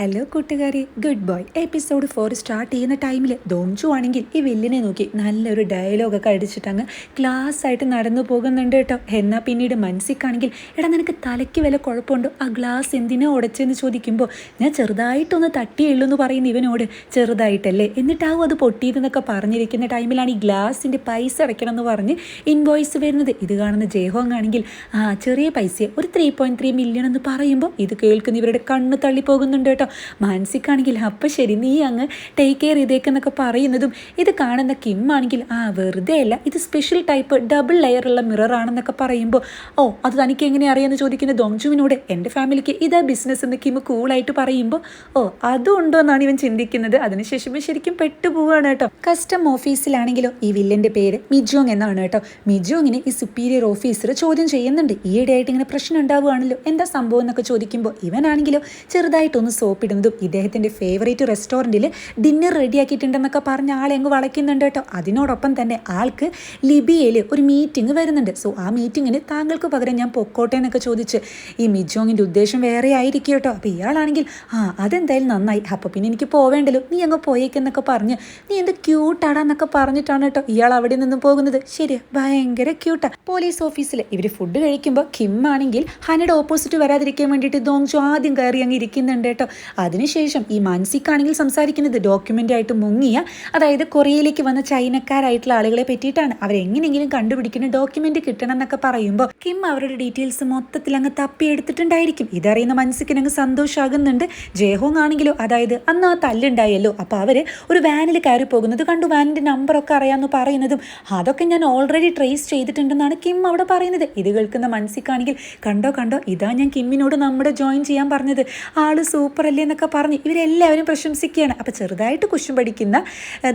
Hello കൂട്ടുകാരി. Good boy episode four start ചെയ്യുന്ന ടൈമിൽ ദോംചു ആണെങ്കിൽ ഈ വില്ലിനെ നോക്കി നല്ലൊരു ഡയലോഗൊക്കെ അടിച്ചിട്ട് അങ്ങ് ക്ലാസ് ആയിട്ട് നടന്നു പോകുന്നുണ്ട് കേട്ടോ. എന്നാൽ പിന്നീട് മനസ്സിക്കാണെങ്കിൽ എടാ നിനക്ക് തലയ്ക്ക് വില കുഴപ്പമുണ്ടോ? ആ ഗ്ലാസ് എന്തിനാ ഉടച്ചെന്ന് ചോദിക്കുമ്പോൾ ഞാൻ ചെറുതായിട്ടൊന്ന് തട്ടിയുള്ളൂ എന്ന് പറയുന്ന ഇവനോട് ചെറുതായിട്ടല്ലേ? എന്നിട്ടാവും അത് പൊട്ടിയതെന്നൊക്കെ പറഞ്ഞിരിക്കുന്ന ടൈമിലാണ് ഈ ഗ്ലാസിന്റെ പൈസ അടയ്ക്കണം എന്ന് പറഞ്ഞ് ഇൻവോയ്സ് വരുന്നത്. ഇത് കാണുന്ന ജയഹോങ് ആണെങ്കിൽ ആ ചെറിയ പൈസ ഒരു ത്രീ പോയിന്റ് ത്രീ മില്യൺ എന്ന് പറയുമ്പോൾ ഇത് കേൾക്കുന്ന ഇവരുടെ കണ്ണ് തള്ളി പോകുന്നുണ്ട് കേട്ടോ. മാനസിക്കാണെങ്കിൽ അപ്പം ശരി നീ അങ്ങ് ടേക്ക് കെയർ ചെയ്തേക്കെന്നൊക്കെ പറയുന്നതും ഇത് കാണുന്ന കിം ആണെങ്കിൽ ആ വെറുതെ അല്ല ഇത് സ്പെഷ്യൽ ടൈപ്പ് ഡബിൾ ലെയർ ഉള്ള മിറർ ആണെന്നൊക്കെ പറയുമ്പോൾ ഓ അത് തനിക്ക് എങ്ങനെ അറിയാമെന്ന് ചോദിക്കുന്ന ദോങ്ജുവിനോട് എന്റെ ഫാമിലിക്ക് ഇതാ ബിസിനസ് എന്ന് കിം കൂളായിട്ട് പറയുമ്പോൾ ഓ അതും ഉണ്ടോ എന്നാണ് ഇവൻ ചിന്തിക്കുന്നത് അതിനുശേഷം ശരിക്കും പെട്ടുപോവാണ് കേട്ടോ. കസ്റ്റം ഓഫീസിലാണെങ്കിലോ ഈ വില്ലന്റെ പേര് മിജോങ് എന്നാണ് കേട്ടോ. മിജോങ്ങിനെ ഈ സുപ്പീരിയർ ഓഫീസർ ചോദ്യം ചെയ്യുന്നുണ്ട്. ഈയിടെയായിട്ട് ഇങ്ങനെ പ്രശ്നം ഉണ്ടാവുകയാണല്ലോ. എന്താ സംഭവം എന്നൊക്കെ ചോദിക്കുമ്പോൾ ഇവനാണെങ്കിലോ ചെറുതായിട്ടൊന്ന് സോപ്പിടുന്നതും ഇദ്ദേഹത്തിന്റെ ഫേവറേറ്റ് റെസ്റ്റോറന്റിൽ ഡിന്നർ റെഡിയാക്കിയിട്ടുണ്ടെന്നൊക്കെ പറഞ്ഞ ആളെ അങ്ങ് വളയ്ക്കുന്നുണ്ട് കേട്ടോ. അതിനോടൊപ്പം തന്നെ ആൾക്ക് ലിബിയയിൽ ഒരു മീറ്റിംഗ് വരുന്നുണ്ട്. സോ ആ മീറ്റിങ്ങിന് താങ്കൾക്ക് പകരം ഞാൻ പൊക്കോട്ടെ എന്നൊക്കെ ചോദിച്ച് ഈ മിജോങ്ങിന്റെ ഉദ്ദേശം വേറെ ആയിരിക്കും കേട്ടോ. അപ്പോൾ ഇയാളാണെങ്കിൽ ആ അതെന്തായാലും നന്നായി. അപ്പോൾ പിന്നെ എനിക്ക് പോവേണ്ടല്ലോ. നീ അങ്ങ് പോയേക്കെന്നൊക്കെ പറഞ്ഞ് നീ എന്ത് ക്യൂട്ടാടാന്നൊക്കെ പറഞ്ഞിട്ടാണ് കേട്ടോ ഇയാൾ അവിടെ നിന്ന് പോകുന്നത്. ശരി ഭയങ്കര ക്യൂട്ടാ പോലീസ് ഓഫീസിൽ ഇവർ ഫുഡ് കഴിക്കുമ്പോൾ കിം ആണെങ്കിൽ ഹനയുടെ ഓപ്പോസിറ്റ് വരാതിരിക്കാൻ വേണ്ടിയിട്ട് ദോങ്ജു ആദ്യം കയറി അങ്ങ് ഇരിക്കുന്നുണ്ട് കേട്ടോ. അതിനുശേഷം ഈ മാനസിക്കാണെങ്കിൽ സംസാരിക്കുന്നത് ഡോക്യുമെന്റ് ആയിട്ട് മുങ്ങിയ അതായത് കൊറിയയിലേക്ക് വന്ന ചൈനക്കാരായിട്ടുള്ള ആളുകളെ പറ്റിയിട്ടാണ്. അവരെങ്ങനെയെങ്കിലും കണ്ടുപിടിക്കുന്ന ഡോക്യുമെന്റ് കിട്ടണം എന്നൊക്കെ പറയുമ്പോൾ കിം അവരുടെ ഡീറ്റെയിൽസ് മൊത്തത്തിൽ അങ്ങ് തപ്പിയെടുത്തിട്ടുണ്ടായിരിക്കും ഇതറിയുന്ന മനസ്സിക്കിനങ്ങ് സന്തോഷമാകുന്നുണ്ട് ജയഹോങ് ആണെങ്കിലോ അതായത് അന്ന് ആ തല്ലുണ്ടായല്ലോ. അപ്പോൾ അവർ ഒരു വാനിൽ കയറി പോകുന്നത് കണ്ടു. വാനിന്റെ നമ്പറൊക്കെ അറിയാമെന്ന് പറയുന്നതും അതൊക്കെ ഞാൻ ഓൾറെഡി ട്രേസ് ചെയ്തിട്ടുണ്ടെന്നാണ് കിം അവിടെ പറയുന്നത്. ഇത് കേൾക്കുന്ന മനസ്സിക്കാണെങ്കിൽ കണ്ടോ കണ്ടോ ഇതാ ഞാൻ കിമ്മിനോട് നമ്മുടെ ജോയിൻ ചെയ്യാൻ പറഞ്ഞത്. ആൾ സൂപ്പർ അല്ലേ എന്നൊക്കെ പറഞ്ഞ് ഇവരെല്ലാവരും പ്രശംസിക്കുകയാണ്. അപ്പോൾ ചെറുതായിട്ട് കുശും പഠിക്കുന്ന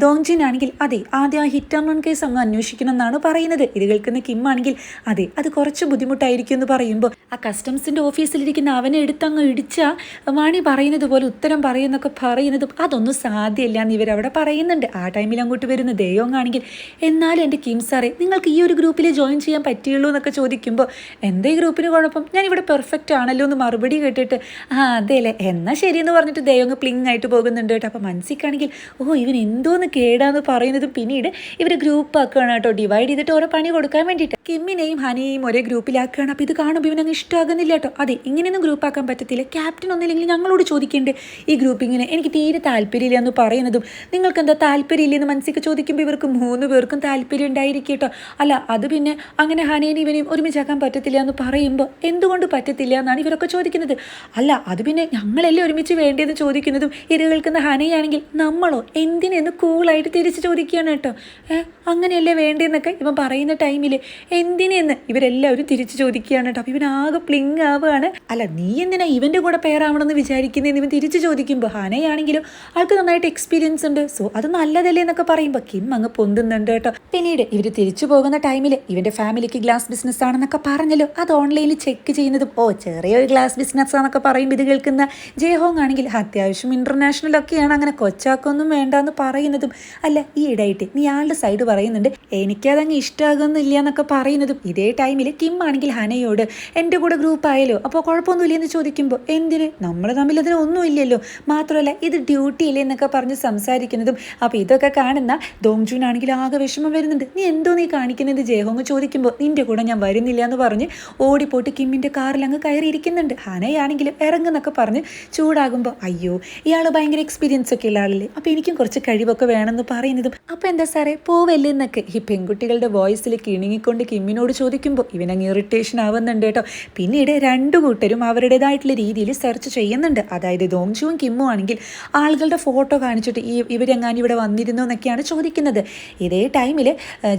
ദോങ്ജിൻ ആണെങ്കിൽ അതെ ആദ്യം ആ ഹിറ്റ് ആൻഡ് റൺ കേസ് അങ്ങ് അന്വേഷിക്കണം എന്നാണ് പറയുന്നത്. ഇത് കേൾക്കുന്ന കിം ആണെങ്കിൽ അതെ അത് കുറച്ച് ബുദ്ധിമുട്ടായിരിക്കും എന്ന് പറയുമ്പോൾ ആ കസ്റ്റംസിന്റെ ഓഫീസിലിരിക്കുന്ന അവനെ എടുത്തങ്ങ് ഇടിച്ച വാണി പറയുന്നത് പോലെ ഉത്തരം പറയുന്നൊക്കെ പറയുന്നതും അതൊന്നും സാധ്യമല്ല എന്ന് ഇവരവിടെ പറയുന്നുണ്ട്. ആ ടൈമിൽ അങ്ങോട്ട് വരുന്ന ദയോങ് ആണെങ്കിൽ എന്നാലും എന്റെ കിം സാറേ നിങ്ങൾക്ക് ഈ ഒരു ഗ്രൂപ്പിൽ ജോയിൻ ചെയ്യാൻ പറ്റിയുള്ളൂ എന്നൊക്കെ ചോദിക്കുമ്പോൾ എന്തേ ഈ ഗ്രൂപ്പിന് കുഴപ്പം? ഞാനിവിടെ പെർഫെക്റ്റ് ആണല്ലോ എന്ന് മറുപടി കേട്ടിട്ട് ആ അതെ അല്ലേ എന്നാൽ ശരിയെന്ന് പറഞ്ഞിട്ട് ദൈവം പ്ലിങ് ആയിട്ട് പോകുന്നുണ്ട് കേട്ടോ. അപ്പോൾ മനസ്സിക്കാണെങ്കിൽ ഓ ഇവൻ എന്തോന്ന് കേടാന്ന് പറയുന്നതും പിന്നീട് ഇവർ ഗ്രൂപ്പ് ആക്കുകയാണ് കേട്ടോ. ഡിവൈഡ് ചെയ്തിട്ട് ഓരോ പണി കൊടുക്കാൻ വേണ്ടിയിട്ട്. കിമ്മിനെയും ഹനിയെയും ഒരേ ഗ്രൂപ്പിലാക്കുകയാണ്. അപ്പോൾ ഇത് കാണുമ്പോൾ ഇവനങ്ങ് ഇഷ്ടമാകുന്നില്ല കേട്ടോ. അതെ ഇങ്ങനെയൊന്നും ഗ്രൂപ്പ് ആക്കാൻ പറ്റത്തില്ല. ക്യാപ്റ്റൻ ഒന്നില്ലെങ്കിൽ ഞങ്ങളോട് ചോദിക്കേണ്ടേ? ഈ ഗ്രൂപ്പിങ്ങിന് എനിക്ക് തീരെ താല്പര്യമില്ല എന്ന് പറയുന്നതും നിങ്ങൾക്ക് എന്താ താല്പര്യമില്ലെന്ന് മനസ്സിക്ക് ചോദിക്കുമ്പോൾ ഇവർക്ക് മൂന്ന് പേർക്കും താല്പര്യം ഉണ്ടായിരിക്കും കേട്ടോ. അല്ല അത് പിന്നെ അങ്ങനെ ഹനിയനും ഇവനെയും ഒരുമിച്ചാക്കാൻ പറ്റത്തില്ല എന്ന് പറയുമ്പോൾ എന്തുകൊണ്ട് പറ്റത്തില്ല എന്നാണ് ഇവരൊക്കെ ചോദിക്കുന്നത്. അല്ല അത് പിന്നെ ഞങ്ങളല്ലേ ഒരുമിച്ച് വേണ്ടതെന്ന് ചോദിക്കുന്നതും ഇരകൾക്കുന്ന കേൾക്കുന്ന ഹനയാണെങ്കിൽ നമ്മളോ എന്തിനെന്ന് കൂളായിട്ട് തിരിച്ച് ചോദിക്കുകയാണ് കേട്ടോ. അങ്ങനെയല്ലേ വേണ്ടതെന്നൊക്കെ ഇവൻ പറയുന്ന ടൈമിൽ എന്തിനെന്ന് ഇവരെല്ലാവരും തിരിച്ച് ചോദിക്കുകയാണ് കേട്ടോ. അപ്പം ഇവനാകെ പ്ലിങ് ആവുകയാണ്. അല്ല നീ എന്തിനാ ഇവന്റെ കൂടെ പേരാവണമെന്ന് വിചാരിക്കുന്നതെന്ന് ഇവൻ തിരിച്ച് ചോദിക്കുമ്പോൾ ഹനയാണെങ്കിലും ആൾക്ക് നന്നായിട്ട് എക്സ്പീരിയൻസ് ഉണ്ട്. സോ അത് നല്ലതല്ലേ എന്നൊക്കെ പറയുമ്പോൾ കിം അങ്ങ് പൊന്തുന്നുണ്ട് കേട്ടോ. പിന്നീട് ഇവർ തിരിച്ചു പോകുന്ന ടൈമിൽ ഇവന്റെ ഫാമിലിക്ക് ഗ്ലാസ് ബിസിനസ് ആണെന്നൊക്കെ പറഞ്ഞല്ലോ. അത് ഓൺലൈനിൽ ചെക്ക് ചെയ്യുന്നതും ഓ ചെറിയൊരു ഗ്ലാസ് ബിസിനസ് ആണെന്നൊക്കെ പറയുമ്പോൾ ഇത് കേൾക്കുന്ന ജയഹോങ് ആണെങ്കിൽ അത്യാവശ്യം ഇന്റർനാഷണൽ ഒക്കെയാണ്. അങ്ങനെ കൊച്ചാക്കൊന്നും വേണ്ടെന്ന് പറയുന്നതും അല്ല ഈ ഇടയിട്ട് നീ ആളുടെ സൈഡ് പറയുന്നുണ്ട് എനിക്കതങ്ങ് ഇഷ്ടമാകുന്നില്ല എന്നൊക്കെ പറയുന്നതും ഇതേ ടൈമിൽ കിം ആണെങ്കിൽ ഹനയോട് എന്റെ കൂടെ ഗ്രൂപ്പ് ആയാലോ അപ്പോൾ കുഴപ്പമൊന്നുമില്ല എന്ന് ചോദിക്കുമ്പോൾ എന്തിന്? നമ്മൾ തമ്മിൽ അതിനൊന്നും ഇല്ലല്ലോ മാത്രമല്ല ഇത് ഡ്യൂട്ടി ഇല്ലേ എന്നൊക്കെ പറഞ്ഞ് സംസാരിക്കുന്നതും അപ്പോൾ ഇതൊക്കെ കാണുന്ന ദോങ്ജൂൻ ആണെങ്കിൽ ആകെ വിഷമം വരുന്നുണ്ട്. നീ എന്തോ നീ കാണിക്കുന്നത്? ജയഹോങ് ചോദിക്കുമ്പോൾ നിന്റെ കൂടെ ഞാൻ വരുന്നില്ല എന്ന് പറഞ്ഞ് ഓടിപ്പോട്ട് കിമ്മിന്റെ കാറിൽ അങ്ങ് കയറിയിരിക്കുന്നുണ്ട്. ഹനയാണെങ്കിലും ഇറങ്ങുന്നൊക്കെ പറഞ്ഞ് ചൂടാകുമ്പോൾ അയ്യോ ഇയാൾ ഭയങ്കര എക്സ്പീരിയൻസ് ഒക്കെ ഉള്ള ആളല്ലേ അപ്പോൾ എനിക്കും കുറച്ച് കഴിവൊക്കെ വേണമെന്ന് പറയുന്നതും. അപ്പോൾ എന്താ സാറേ പോവല്ലേ എന്നൊക്കെ ഈ പെൺകുട്ടികളുടെ വോയിസിൽ കിണുങ്ങിക്കൊണ്ട് കിമ്മിനോട് ചോദിക്കുമ്പോൾ ഇവനങ്ങ് ഇറിറ്റേഷൻ ആവുന്നുണ്ട് കേട്ടോ. പിന്നീട് രണ്ടു കൂട്ടരും അവരുടേതായിട്ടുള്ള രീതിയിൽ സെർച്ച് ചെയ്യുന്നുണ്ട്. അതായത് ദോംജുവും കിമ്മും ആണെങ്കിൽ ആളുകളുടെ ഫോട്ടോ കാണിച്ചിട്ട് ഈ ഇവരെങ്ങാനും ഇവിടെ വന്നിരുന്നു എന്നൊക്കെയാണ് ചോദിക്കുന്നത്. ഇതേ ടൈമിൽ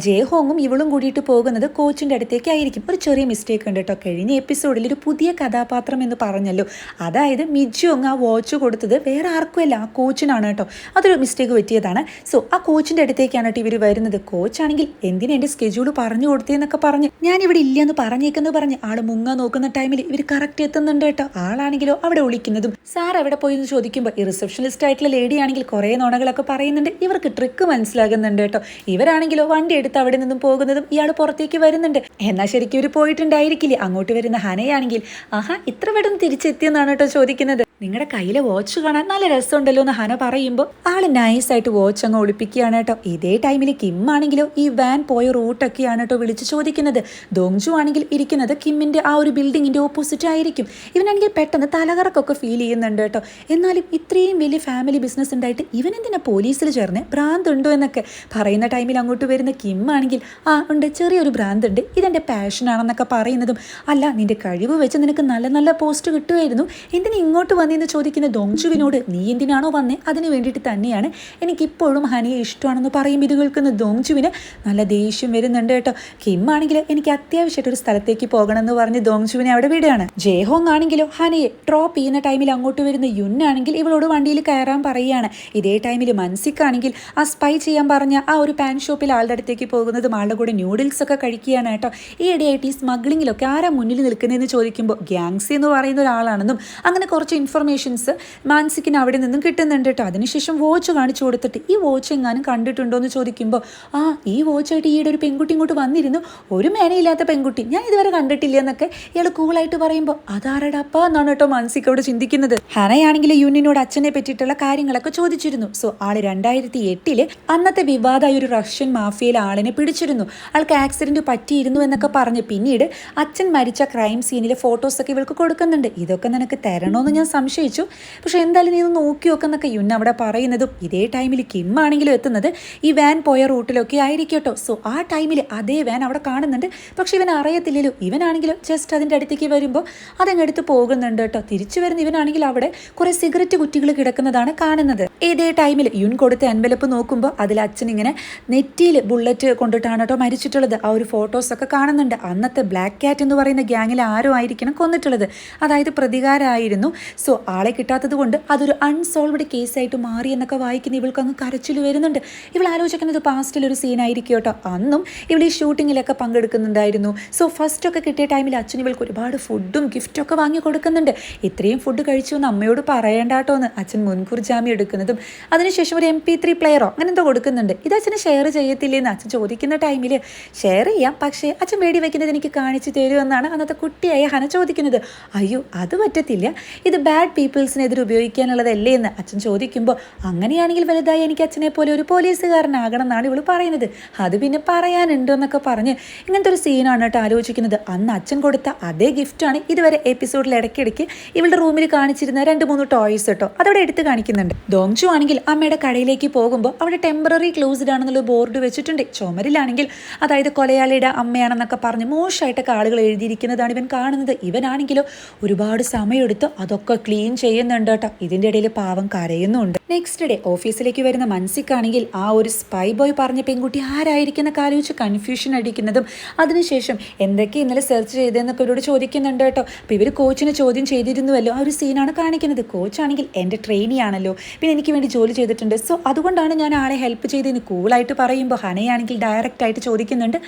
ജയഹോങ്ങും ഇവളും കൂടിയിട്ട് പോകുന്നത് കോച്ചിന്റെ അടുത്തേക്കായിരിക്കും. ഒരു ചെറിയ മിസ്റ്റേക്ക് ഉണ്ട് കേട്ടോ. കഴിഞ്ഞ എപ്പിസോഡിൽ ഒരു പുതിയ കഥാപാത്രം എന്ന് പറഞ്ഞല്ലോ. അതായത് മിജുങ് ആ വാച്ച് കൊടുത്തത് വേറെ ആർക്കുമല്ല ആ കോച്ചിനാണ് കേട്ടോ. അതൊരു മിസ്റ്റേക്ക് പറ്റിയതാണ്. സോ ആ കോച്ചിന്റെ അടുത്തേക്കാണ് കേട്ടോ ഇവർ വരുന്നത്. കോച്ചാണെങ്കിൽ എന്തിനാ എന്റെ സ്കെഡ്യൂൾ പറഞ്ഞു കൊടുത്തേന്നൊക്കെ പറഞ്ഞ്. ഞാൻ ഇവിടെ ഇല്ലയെന്ന് പറഞ്ഞേക്കെന്ന് പറഞ്ഞ് ആൾ മുങ്ങ നോക്കുന്ന ടൈമിൽ ഇവർ കറക്റ്റ് എത്തുന്നുണ്ട് കേട്ടോ. ആളാണെങ്കിലോ അവിടെ വിളിക്കുന്നതും. സാർ എവിടെ പോയി എന്ന് ചോദിക്കുമ്പോൾ ഈ റിസപ്ഷനിസ്റ്റ് ആയിട്ടുള്ള ലേഡി ആണെങ്കിൽ കുറേ നുണകളൊക്കെ പറയുന്നുണ്ട്. ഇവർക്ക് ട്രിക്ക് മനസ്സിലാകുന്നുണ്ട് കേട്ടോ. ഇവരാണെങ്കിലോ വണ്ടി എടുത്ത് അവിടെ നിന്നും പോകുന്നതും ഇയാൾ പുറത്തേക്ക് വരുന്നുണ്ട്. എന്നാൽ ശരിക്കും ഇവർ പോയിട്ടുണ്ടായിരിക്കില്ലേ? അങ്ങോട്ട് വരുന്ന ഹനയാണെങ്കിൽ. ആഹാ ഇത്ര പെട്ടെന്ന് തിരിച്ചെത്തിയെന്നാണ് കേട്ടോ ചോദിക്കുന്നത്. നിങ്ങളുടെ കയ്യിലെ വാച്ച് കാണാൻ നല്ല രസമുണ്ടല്ലോ എന്ന് ഹന പറയുമ്പോൾ ആൾ നൈസായിട്ട് വാച്ച് അങ്ങ് ഒളിപ്പിക്കുകയാണ് കേട്ടോ. ഇതേ ടൈമിൽ കിം ആണെങ്കിലോ ഈ വാൻ പോയ റൂട്ടൊക്കെയാണ് കേട്ടോ വിളിച്ച് ചോദിക്കുന്നത്. ദോങ്ജു ആണെങ്കിൽ ഇരിക്കുന്നത് കിമ്മിന്റെ ആ ഒരു ബിൽഡിങ്ങിന്റെ ഓപ്പോസിറ്റ് ആയിരിക്കും. ഇവനാണെങ്കിൽ പെട്ടെന്ന് തലകറക്കൊക്കെ ഫീൽ ചെയ്യുന്നുണ്ട് കേട്ടോ. എന്നാലും ഇത്രയും വലിയ ഫാമിലി ബിസിനസ് ഉണ്ടായിട്ട് ഇവനെന്തിനാ പോലീസിൽ ചേർന്ന് ഭ്രാന്ത് ഉണ്ടോ എന്നൊക്കെ പറയുന്ന ടൈമിൽ അങ്ങോട്ട് വരുന്ന കിം ആണെങ്കിൽ ആ ഉണ്ട് ചെറിയൊരു ഭ്രാന്ത് ഉണ്ട്. പാഷനാണെന്നൊക്കെ പറയുന്നതും അല്ല നിന്റെ കഴിവ് വെച്ച് നിനക്ക് നല്ല നല്ല പോസ്റ്റ് കിട്ടുമായിരുന്നു. എന്തിനാ ഇങ്ങോട്ട് വന്നെന്ന് ചോദിക്കുന്ന ദോങ്ജുവിനോട് നീ എന്തിനാണോ വന്നേ? അതിന് വേണ്ടിയിട്ട് തന്നെയാണ് എനിക്കിപ്പോഴും ഹനിയെ ഇഷ്ടമാണെന്ന് പറയും. ഇത് കേൾക്കുന്ന ദോങ്ജുവിന് നല്ല ദേഷ്യം വരുന്നുണ്ട് കേട്ടോ. കിം ആണെങ്കിൽ എനിക്ക് അത്യാവശ്യമായിട്ട് ഒരു സ്ഥലത്തേക്ക് പോകണം എന്ന് പറഞ്ഞ് ദോങ്ജുവിനെ അവിടെ വിടുകയാണ്. ജേഹോങ് ആണെങ്കിലോ ഹനിയെ ഡ്രോപ്പ് ചെയ്യുന്ന ടൈമിൽ അങ്ങോട്ട് വരുന്ന യുൻ ആണെങ്കിൽ ഇവളോട് വണ്ടിയിൽ കയറാൻ പറയുകയാണ്. ഇതേ ടൈമിൽ മൻസിക്കാണെങ്കിൽ ആ സ്പൈ ചെയ്യാൻ പറഞ്ഞ ആ ഒരു പാൻ ഷോപ്പിൽ ആളുടെ അടുത്തേക്ക് പോകുന്നതും ആളുടെ കൂടെ ന്യൂഡിൽസ് ഒക്കെ കഴിക്കുകയാണ് കേട്ടോ. ഈ ഇടയായിട്ട് ഈ സ്മഗ്ലിങ്ങിലൊക്കെ ആരാ മുന്നിൽ നിൽക്കുന്നതെന്ന് ചോദിക്കുമ്പോൾ ഗ്യാങ്സി എന്ന് പറയുന്ന ഒരാളാണെന്നും അങ്ങനെ കുറച്ച് ഇൻഫർമേഷൻസ് മാൻസിക്കിന് അവിടെ നിന്നും കിട്ടുന്നുണ്ട് കേട്ടോ അതിനുശേഷം വാച്ച് കാണിച്ചു കൊടുത്തിട്ട് ഈ വാച്ച് എങ്ങാനും കണ്ടിട്ടുണ്ടോ? എന്ന് ചോദിക്കുമ്പോൾ ആ ഈ വാച്ചായിട്ട് ഈയിടെ ഒരു പെൺകുട്ടി ഇങ്ങോട്ട് വന്നിരുന്നു. ഒരു മേനയില്ലാത്ത പെൺകുട്ടി. ഞാൻ ഇതുവരെ കണ്ടിട്ടില്ല എന്നൊക്കെ ഇയാൾ കൂളായിട്ട് പറയുമ്പോൾ അതാരടപ്പ എന്നാണ് കേട്ടോ മാൻസിക്കോട് ചിന്തിക്കുന്നത്. ഹനയാണെങ്കിൽ യൂണിയനോട് അച്ഛനെ പറ്റിയിട്ടുള്ള കാര്യങ്ങളൊക്കെ ചോദിച്ചിരുന്നു. സോ ആൾ രണ്ടായിരത്തി എട്ടിൽ അന്നത്തെ വിവാദമായ ഒരു റഷ്യൻ മാഫിയയിലെ ആളിനെ പിടിച്ചിരുന്നു. ആൾക്ക് ആക്സിഡന്റ് പറ്റിയിരുന്നു എന്നൊക്കെ പറഞ്ഞ് പിന്നീട് അച്ഛൻ മരിച്ച ക്രൈം സീനിലെ ഫോട്ടോസൊക്കെ ഇവൾക്ക് കൊടുക്കുന്നുണ്ട്. ഇതൊക്കെ നിനക്ക് തരണോന്ന് ഞാൻ സംശയിച്ചു. പക്ഷേ എന്തായാലും നീ ഒന്ന് നോക്കി നോക്കുന്നൊക്കെ യുന്ന അവിടെ പറയുന്നതും ഇതേ ടൈമിൽ കിം ആണെങ്കിലും എത്തുന്നത് ഈ വാൻ പോയ റൂട്ടിലൊക്കെ ആയിരിക്കട്ടോ സോ ആ ടൈമിൽ അതേ വാൻ അവിടെ കാണുന്നുണ്ട്. പക്ഷേ ഇവൻ അറിയത്തില്ലല്ലോ. ഇവനാണെങ്കിലും ജസ്റ്റ് അതിന്റെ അടുത്തേക്ക് വരുമ്പോൾ അതങ്ങ് എടുത്ത് പോകുന്നുണ്ട് കേട്ടോ. തിരിച്ചു വരുന്ന ഇവനാണെങ്കിൽ അവിടെ കുറെ സിഗരറ്റ് കുറ്റികൾ കിടക്കുന്നതാണ് കാണുന്നത്. ഇതേ ടൈമിൽ യുൻ കൊടുത്ത എൻവലപ്പ് നോക്കുമ്പോൾ അതിൽ അച്ഛൻ ഇങ്ങനെ നെറ്റിയിൽ ബുള്ളറ്റ് കൊണ്ടിട്ടാണ് കേട്ടോ മരിച്ചിട്ടുള്ളത്. ആ ഒരു ഫോട്ടോസൊക്കെ കാണുന്നുണ്ട്. അന്നത്തെ ബ്ലാക്ക് ക്യാറ്റ് എന്ന് പറയുന്ന ഗ്യാങ്ങിൽ ആരും ആയിരിക്കണം കൊന്നിട്ടുള്ളത്. അതായത് പ്രതികാരമായിരുന്നു സോ ആളെ കിട്ടാത്തത് കൊണ്ട് അതൊരു അൺസോൾവ്ഡ് കേസായിട്ട് മാറി എന്നൊക്കെ വായിക്കുന്ന ഇവൾക്ക് അങ്ങ് കരച്ചിൽ വരുന്നുണ്ട്. ഇവൾ ആലോചിക്കുന്നത് പാസ്റ്റിൽ ഒരു സീനായിരിക്കും കേട്ടോ. അന്നും ഇവൾ ഈ ഷൂട്ടിങ്ങിലൊക്കെ പങ്കെടുക്കുന്നുണ്ടായിരുന്നു. സോ ഫസ്റ്റ് ഒക്കെ കിട്ടിയ ടൈമിൽ അച്ഛൻ ഇവൾക്ക് ഒരുപാട് ഫുഡും ഗിഫ്റ്റും ഒക്കെ വാങ്ങി കൊടുക്കുന്നുണ്ട്. ഇത്രയും ഫുഡ് കഴിച്ചു എന്ന് അമ്മയോട് പറയേണ്ടാട്ടോ എന്ന് അച്ഛൻ മുൻകൂർ ജാമ്യം എടുക്കുന്നതും. അതിനുശേഷം ഒരു എം പി ത്രീ പ്ലെയറോ അങ്ങനെ എന്തോ കൊടുക്കുന്നുണ്ട്. ഇത് അച്ഛന് ഷെയർ ചെയ്യത്തില്ലേ എന്ന് അച്ഛൻ ചോദിക്കുന്ന ടൈമിൽ ഷെയർ ചെയ്യാം. പക്ഷേ അച്ഛൻ വേടി വയ്ക്കുന്നത് എനിക്ക് കാണിച്ചു തരുമെന്നാണ് അന്നത്തെ കുട്ടിയായ ഹന ചോദിക്കുന്നത്. അയ്യോ അത് പറ്റത്തില്ല. ഇത് ബാഡ് പീപ്പിൾസിനെതിരെ ഉപയോഗിക്കാനുള്ളതല്ലേ എന്ന് അച്ഛൻ ചോദിക്കുമ്പോൾ അങ്ങനെയാണെങ്കിൽ വലുതായി എനിക്ക് അച്ഛനെ പോലെ ഒരു പോലീസുകാരനാകണം എന്നാണ് ഇവൾ പറയുന്നത്. അത് പിന്നെ പറയാനുണ്ടോ എന്നൊക്കെ പറഞ്ഞ് ഇങ്ങനത്തെ ഒരു സീനാണ് കേട്ടോ ആലോചിക്കുന്നത്. അന്ന് അച്ഛൻ കൊടുത്ത അതേ ഗിഫ്റ്റാണ് ഇതുവരെ എപ്പിസോഡിൽ ഇടയ്ക്കിടയ്ക്ക് ഇവളുടെ റൂമിൽ കാണിച്ചിരുന്ന രണ്ട് മൂന്ന് ടോയ്സ് കേട്ടോ അതവിടെ എടുത്ത് കാണിക്കുന്നുണ്ട്. ദോങ്ചു ആണെങ്കിൽ അമ്മയുടെ കടയിലേക്ക് പോകുമ്പോൾ അവിടെ ടെമ്പററി ക്ലോസ്ഡ് ആണെന്നുള്ള ബോർഡ് വെച്ചിട്ടുണ്ട്. ചുമരിലാണെങ്കിൽ അതായത് കൊലയാളിയുടെ അമ്മയാണെന്നൊക്കെ പറഞ്ഞ് മോശമായിട്ടൊക്കെ ആളുകൾ എഴുതിയിരിക്കുന്നതാണ് ഇവൻ കാണുന്നത്. ഇവനാണെങ്കിലോ ഒരുപാട് സമയമെടുത്ത് അതൊക്കെ ചെയ്യുന്നുണ്ട് കേട്ടോ. ഇതിന്റെ ഇടയിൽ പാവം കരയുന്നുണ്ട്. നെക്സ്റ്റ് ഡേ ഓഫീസിലേക്ക് വരുന്ന മൻസിക്കാണെങ്കിൽ ആ ഒരു സ്പൈ ബോയ് പറഞ്ഞ പെൺകുട്ടി ആരായിരിക്കുന്ന കാലോചിച്ച് കൺഫ്യൂഷൻ അടിക്കുന്നതും അതിനുശേഷം എന്തൊക്കെ ഇന്നലെ സെർച്ച് ചെയ്തതെന്നൊക്കെ ഇവരോട് ചോദിക്കുന്നുണ്ട് കേട്ടോ. അപ്പോൾ ഇവർ കോച്ചിനെ ചോദ്യം ചെയ്തിരുന്നുവല്ലോ. ആ ഒരു സീനാണ് കാണിക്കുന്നത്. കോച്ചാണെങ്കിൽ എന്റെ ട്രെയിനി ആണല്ലോ. പിന്നെ എനിക്ക് വേണ്ടി ജോലി ചെയ്തിട്ടുണ്ട്. സോ അതുകൊണ്ടാണ് ഞാൻ ആളെ ഹെൽപ്പ് ചെയ്തതിന് കൂളായിട്ട് പറയുമ്പോൾ ഹനയാണെങ്കിൽ ഡയറക്റ്റ് ആയിട്ട് ചോദിക്കുന്നുണ്ട്.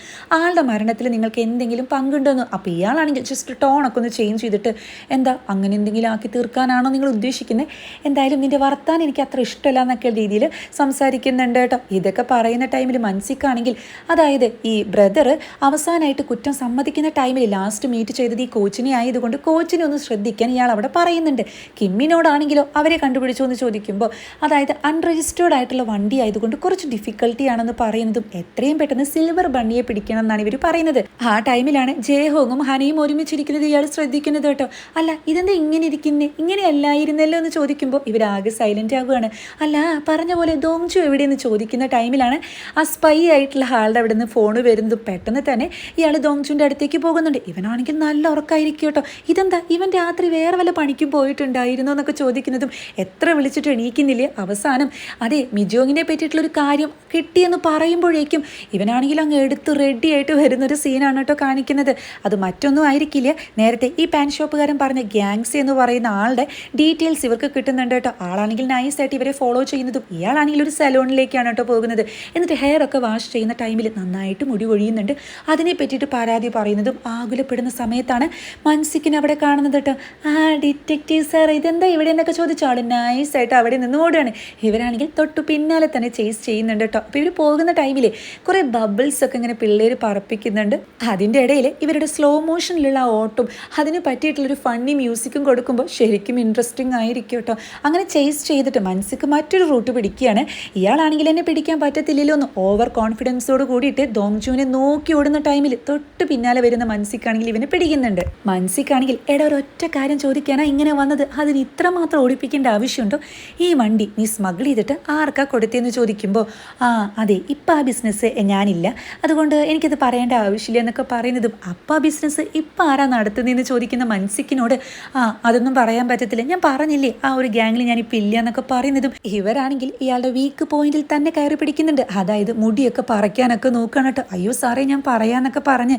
ആളുടെ മരണത്തിൽ നിങ്ങൾക്ക് എന്തെങ്കിലും പങ്കുണ്ടോന്ന്. അപ്പോൾ ഇയാളാണെങ്കിൽ ജസ്റ്റ് ടോണൊക്കെ ഒന്ന് ചേഞ്ച് ചെയ്തിട്ട് എന്താ അങ്ങനെ എന്തെങ്കിലും ആക്കി തീർക്കാനാണോ നിങ്ങൾ ഉദ്ദേശിക്കുന്നത് എന്തായാലും നിന്റെ വർത്താൻ എനിക്ക് അത്ര ഇഷ്ടമല്ല എന്നൊക്കെ രീതിയിൽ സംസാരിക്കുന്നുണ്ട് കേട്ടോ. ഇതൊക്കെ പറയുന്ന ടൈമിൽ മനസ്സിക്കാണെങ്കിൽ അതായത് ഈ ബ്രദർ അവസാനമായിട്ട് കുറ്റം സമ്മതിക്കുന്ന ടൈമിൽ ലാസ്റ്റ് മീറ്റ് ചെയ്തത് ഈ കോച്ചിനെ ആയതുകൊണ്ട് കോച്ചിനെ ഒന്ന് ശ്രദ്ധിക്കാൻ ഇയാൾ അവിടെ പറയുന്നുണ്ട്. കിമ്മിനോടാണെങ്കിലോ അവരെ കണ്ടുപിടിച്ചോ എന്ന് ചോദിക്കുമ്പോൾ അതായത് അൺരജിസ്റ്റേർഡ് ആയിട്ടുള്ള വണ്ടി ആയതുകൊണ്ട് കുറച്ച് ഡിഫിക്കൽട്ടി ആണെന്ന് പറയുന്നതും എത്രയും പെട്ടെന്ന് സിൽവർ ബണ്ണിയെ പിടിക്കണം എന്നാണ് ഇവർ പറയുന്നത്. ആ ടൈമിലാണ് ജയഹോങ്ങും ഹനിയും ഒരുമിച്ചിരിക്കുന്നത് ഇയാൾ ശ്രദ്ധിക്കുന്നത് കേട്ടോ. അല്ല ഇതെന്താ ഇങ്ങനെ ഇരിക്കുന്നേ? ഇങ്ങനെയല്ലായിരുന്നല്ലോ എന്ന് ചോദിക്കുമ്പോൾ ഇവരാകെ സൈലന്റ് ആവുകയാണ്. അല്ല പറഞ്ഞ പോലെ ദോങ്ചു എവിടെയെന്ന് ചോദിക്കുന്ന ടൈമിലാണ് ആ സ്പൈ ആയിട്ടുള്ള ആളുടെ അവിടെ നിന്ന് ഫോൺ വരുന്നത്. പെട്ടെന്ന് തന്നെ ഇയാൾ ദോങ്ചുവിന്റെ അടുത്തേക്ക് പോകുന്നുണ്ട്. ഇവനാണെങ്കിൽ നല്ല ഉറക്കായിരിക്കും കേട്ടോ. ഇതെന്താ? ഇവൻ രാത്രി വേറെ വല്ല പണിക്കും പോയിട്ടുണ്ടായിരുന്നോ എന്നൊക്കെ ചോദിക്കുന്നതും എത്ര വിളിച്ചിട്ട് എണീക്കുന്നില്ലേ അവസാനം. അതെ മിജോങ്ങിനെ പറ്റിയിട്ടുള്ളൊരു കാര്യം കിട്ടിയെന്ന് പറയുമ്പോഴേക്കും ഇവനാണെങ്കിൽ അങ്ങ് എടുത്ത് റെഡി ആയിട്ട് വരുന്നൊരു സീനാണ് കേട്ടോ കാണിക്കുന്നത്. അത് മറ്റൊന്നും ആയിരിക്കില്ല. നേരത്തെ ഈ പാൻ ഷോപ്പുകാരൻ പറഞ്ഞ ഗ്യാങ്സ് എന്ന് പറയുന്ന ആളുടെ ഡീറ്റെയിൽസ് ഇവർക്ക് കിട്ടുന്നുണ്ട് കേട്ടോ. ആളാണെങ്കിൽ നൈസായിട്ട് ഇവരെ ഫോളോ ചെയ്യുന്നതും ഇയാളാണെങ്കിൽ ഒരു സലോണിലേക്കാണ് കേട്ടോ പോകുന്നത്. എന്നിട്ട് ഹെയർ ഒക്കെ വാഷ് ചെയ്യുന്ന ടൈമിൽ നന്നായിട്ട് മുടി ഒഴിയുന്നുണ്ട് അതിനെ പറ്റിയിട്ട് പരാതി പറയുന്നതും ആകുലപ്പെടുന്ന സമയത്താണ് മൻസിക്കിന് അവിടെ കാണുന്നത് കേട്ടോ. ആ ഡിറ്റക്റ്റീവ് സാർ ഇതെന്താ ഇവിടെ എന്നൊക്കെ ചോദിച്ച. ആൾ നൈസായിട്ട് അവിടെ നിന്ന് ഓടുകയാണ്. ഇവരാണെങ്കിൽ തൊട്ടു പിന്നാലെ തന്നെ ചേസ് ചെയ്യുന്നുണ്ട് കേട്ടോ. അപ്പോൾ ഇവർ പോകുന്ന ടൈമിൽ കുറേ ബബിൾസ് ഒക്കെ ഇങ്ങനെ പിള്ളേർ പറപ്പിക്കുന്നുണ്ട്. അതിന്റെ ഇടയിൽ ഇവരുടെ സ്ലോ മോഷനിലുള്ള ഓട്ടും അതിന് പറ്റിയിട്ടുള്ളൊരു ഫണ്ണി മ്യൂസിക്കും കൊടുക്കുമ്പോൾ ശരി ശരിക്കും ഇൻട്രസ്റ്റിംഗ് ആയിരിക്കും കേട്ടോ. അങ്ങനെ ചേസ് ചെയ്തിട്ട് മനസ്സിക്ക് മറ്റൊരു റൂട്ട് പിടിക്കുകയാണ്. ഇയാളാണെങ്കിൽ എന്നെ പിടിക്കാൻ പറ്റത്തില്ലല്ലോ എന്ന് ഓവർ കോൺഫിഡൻസോട് കൂടിയിട്ട് ദോങ്ജുവിനെ നോക്കി ഓടുന്ന ടൈമിൽ തൊട്ട് പിന്നാലെ വരുന്ന മനസ്സിക്കാണെങ്കിൽ ഇവനെ പിടിക്കുന്നുണ്ട്. മനസ്സിക്കാണെങ്കിൽ എടാ ഒരൊറ്റ കാര്യം ചോദിക്കാനാ ഇങ്ങനെ വന്നത്. അതിന് ഇത്രമാത്രം ഓടിപ്പിക്കേണ്ട ആവശ്യമുണ്ടോ? ഈ വണ്ടി നീ സ്മഗിൾ ചെയ്തിട്ട് ആർക്കാ കൊടുത്തതെന്ന് ചോദിക്കുമ്പോൾ ആ അതെ ഇപ്പം ആ ബിസിനസ് ഞാനില്ല. അതുകൊണ്ട് എനിക്കത് പറയേണ്ട ആവശ്യമില്ല എന്നൊക്കെ പറയുന്നതും അപ്പം ആ ബിസിനസ് ഇപ്പം ആരാ നടത്തുന്നതെന്ന് ചോദിക്കുന്ന മനസ്സിക്കിനോട് ആ അതൊന്നും പറയാൻ പറ്റത്തില്ല. ഞാൻ പറഞ്ഞില്ലേ ആ ഒരു ഗ്യാങ്ങിൽ ഇപ്പം ഇല്ല എന്നൊക്കെ പറയുന്നതും ഇവരാണെങ്കിൽ ഇയാളുടെ വീക്ക് പോയിന്റിൽ തന്നെ കയറി പിടിക്കുന്നുണ്ട്. അതായത് മുടിയൊക്കെ പറിക്കാനൊക്കെ നോക്കണം കേട്ടോ. അയ്യോ സാറേ ഞാൻ പറയാന്നൊക്കെ പറഞ്ഞ്.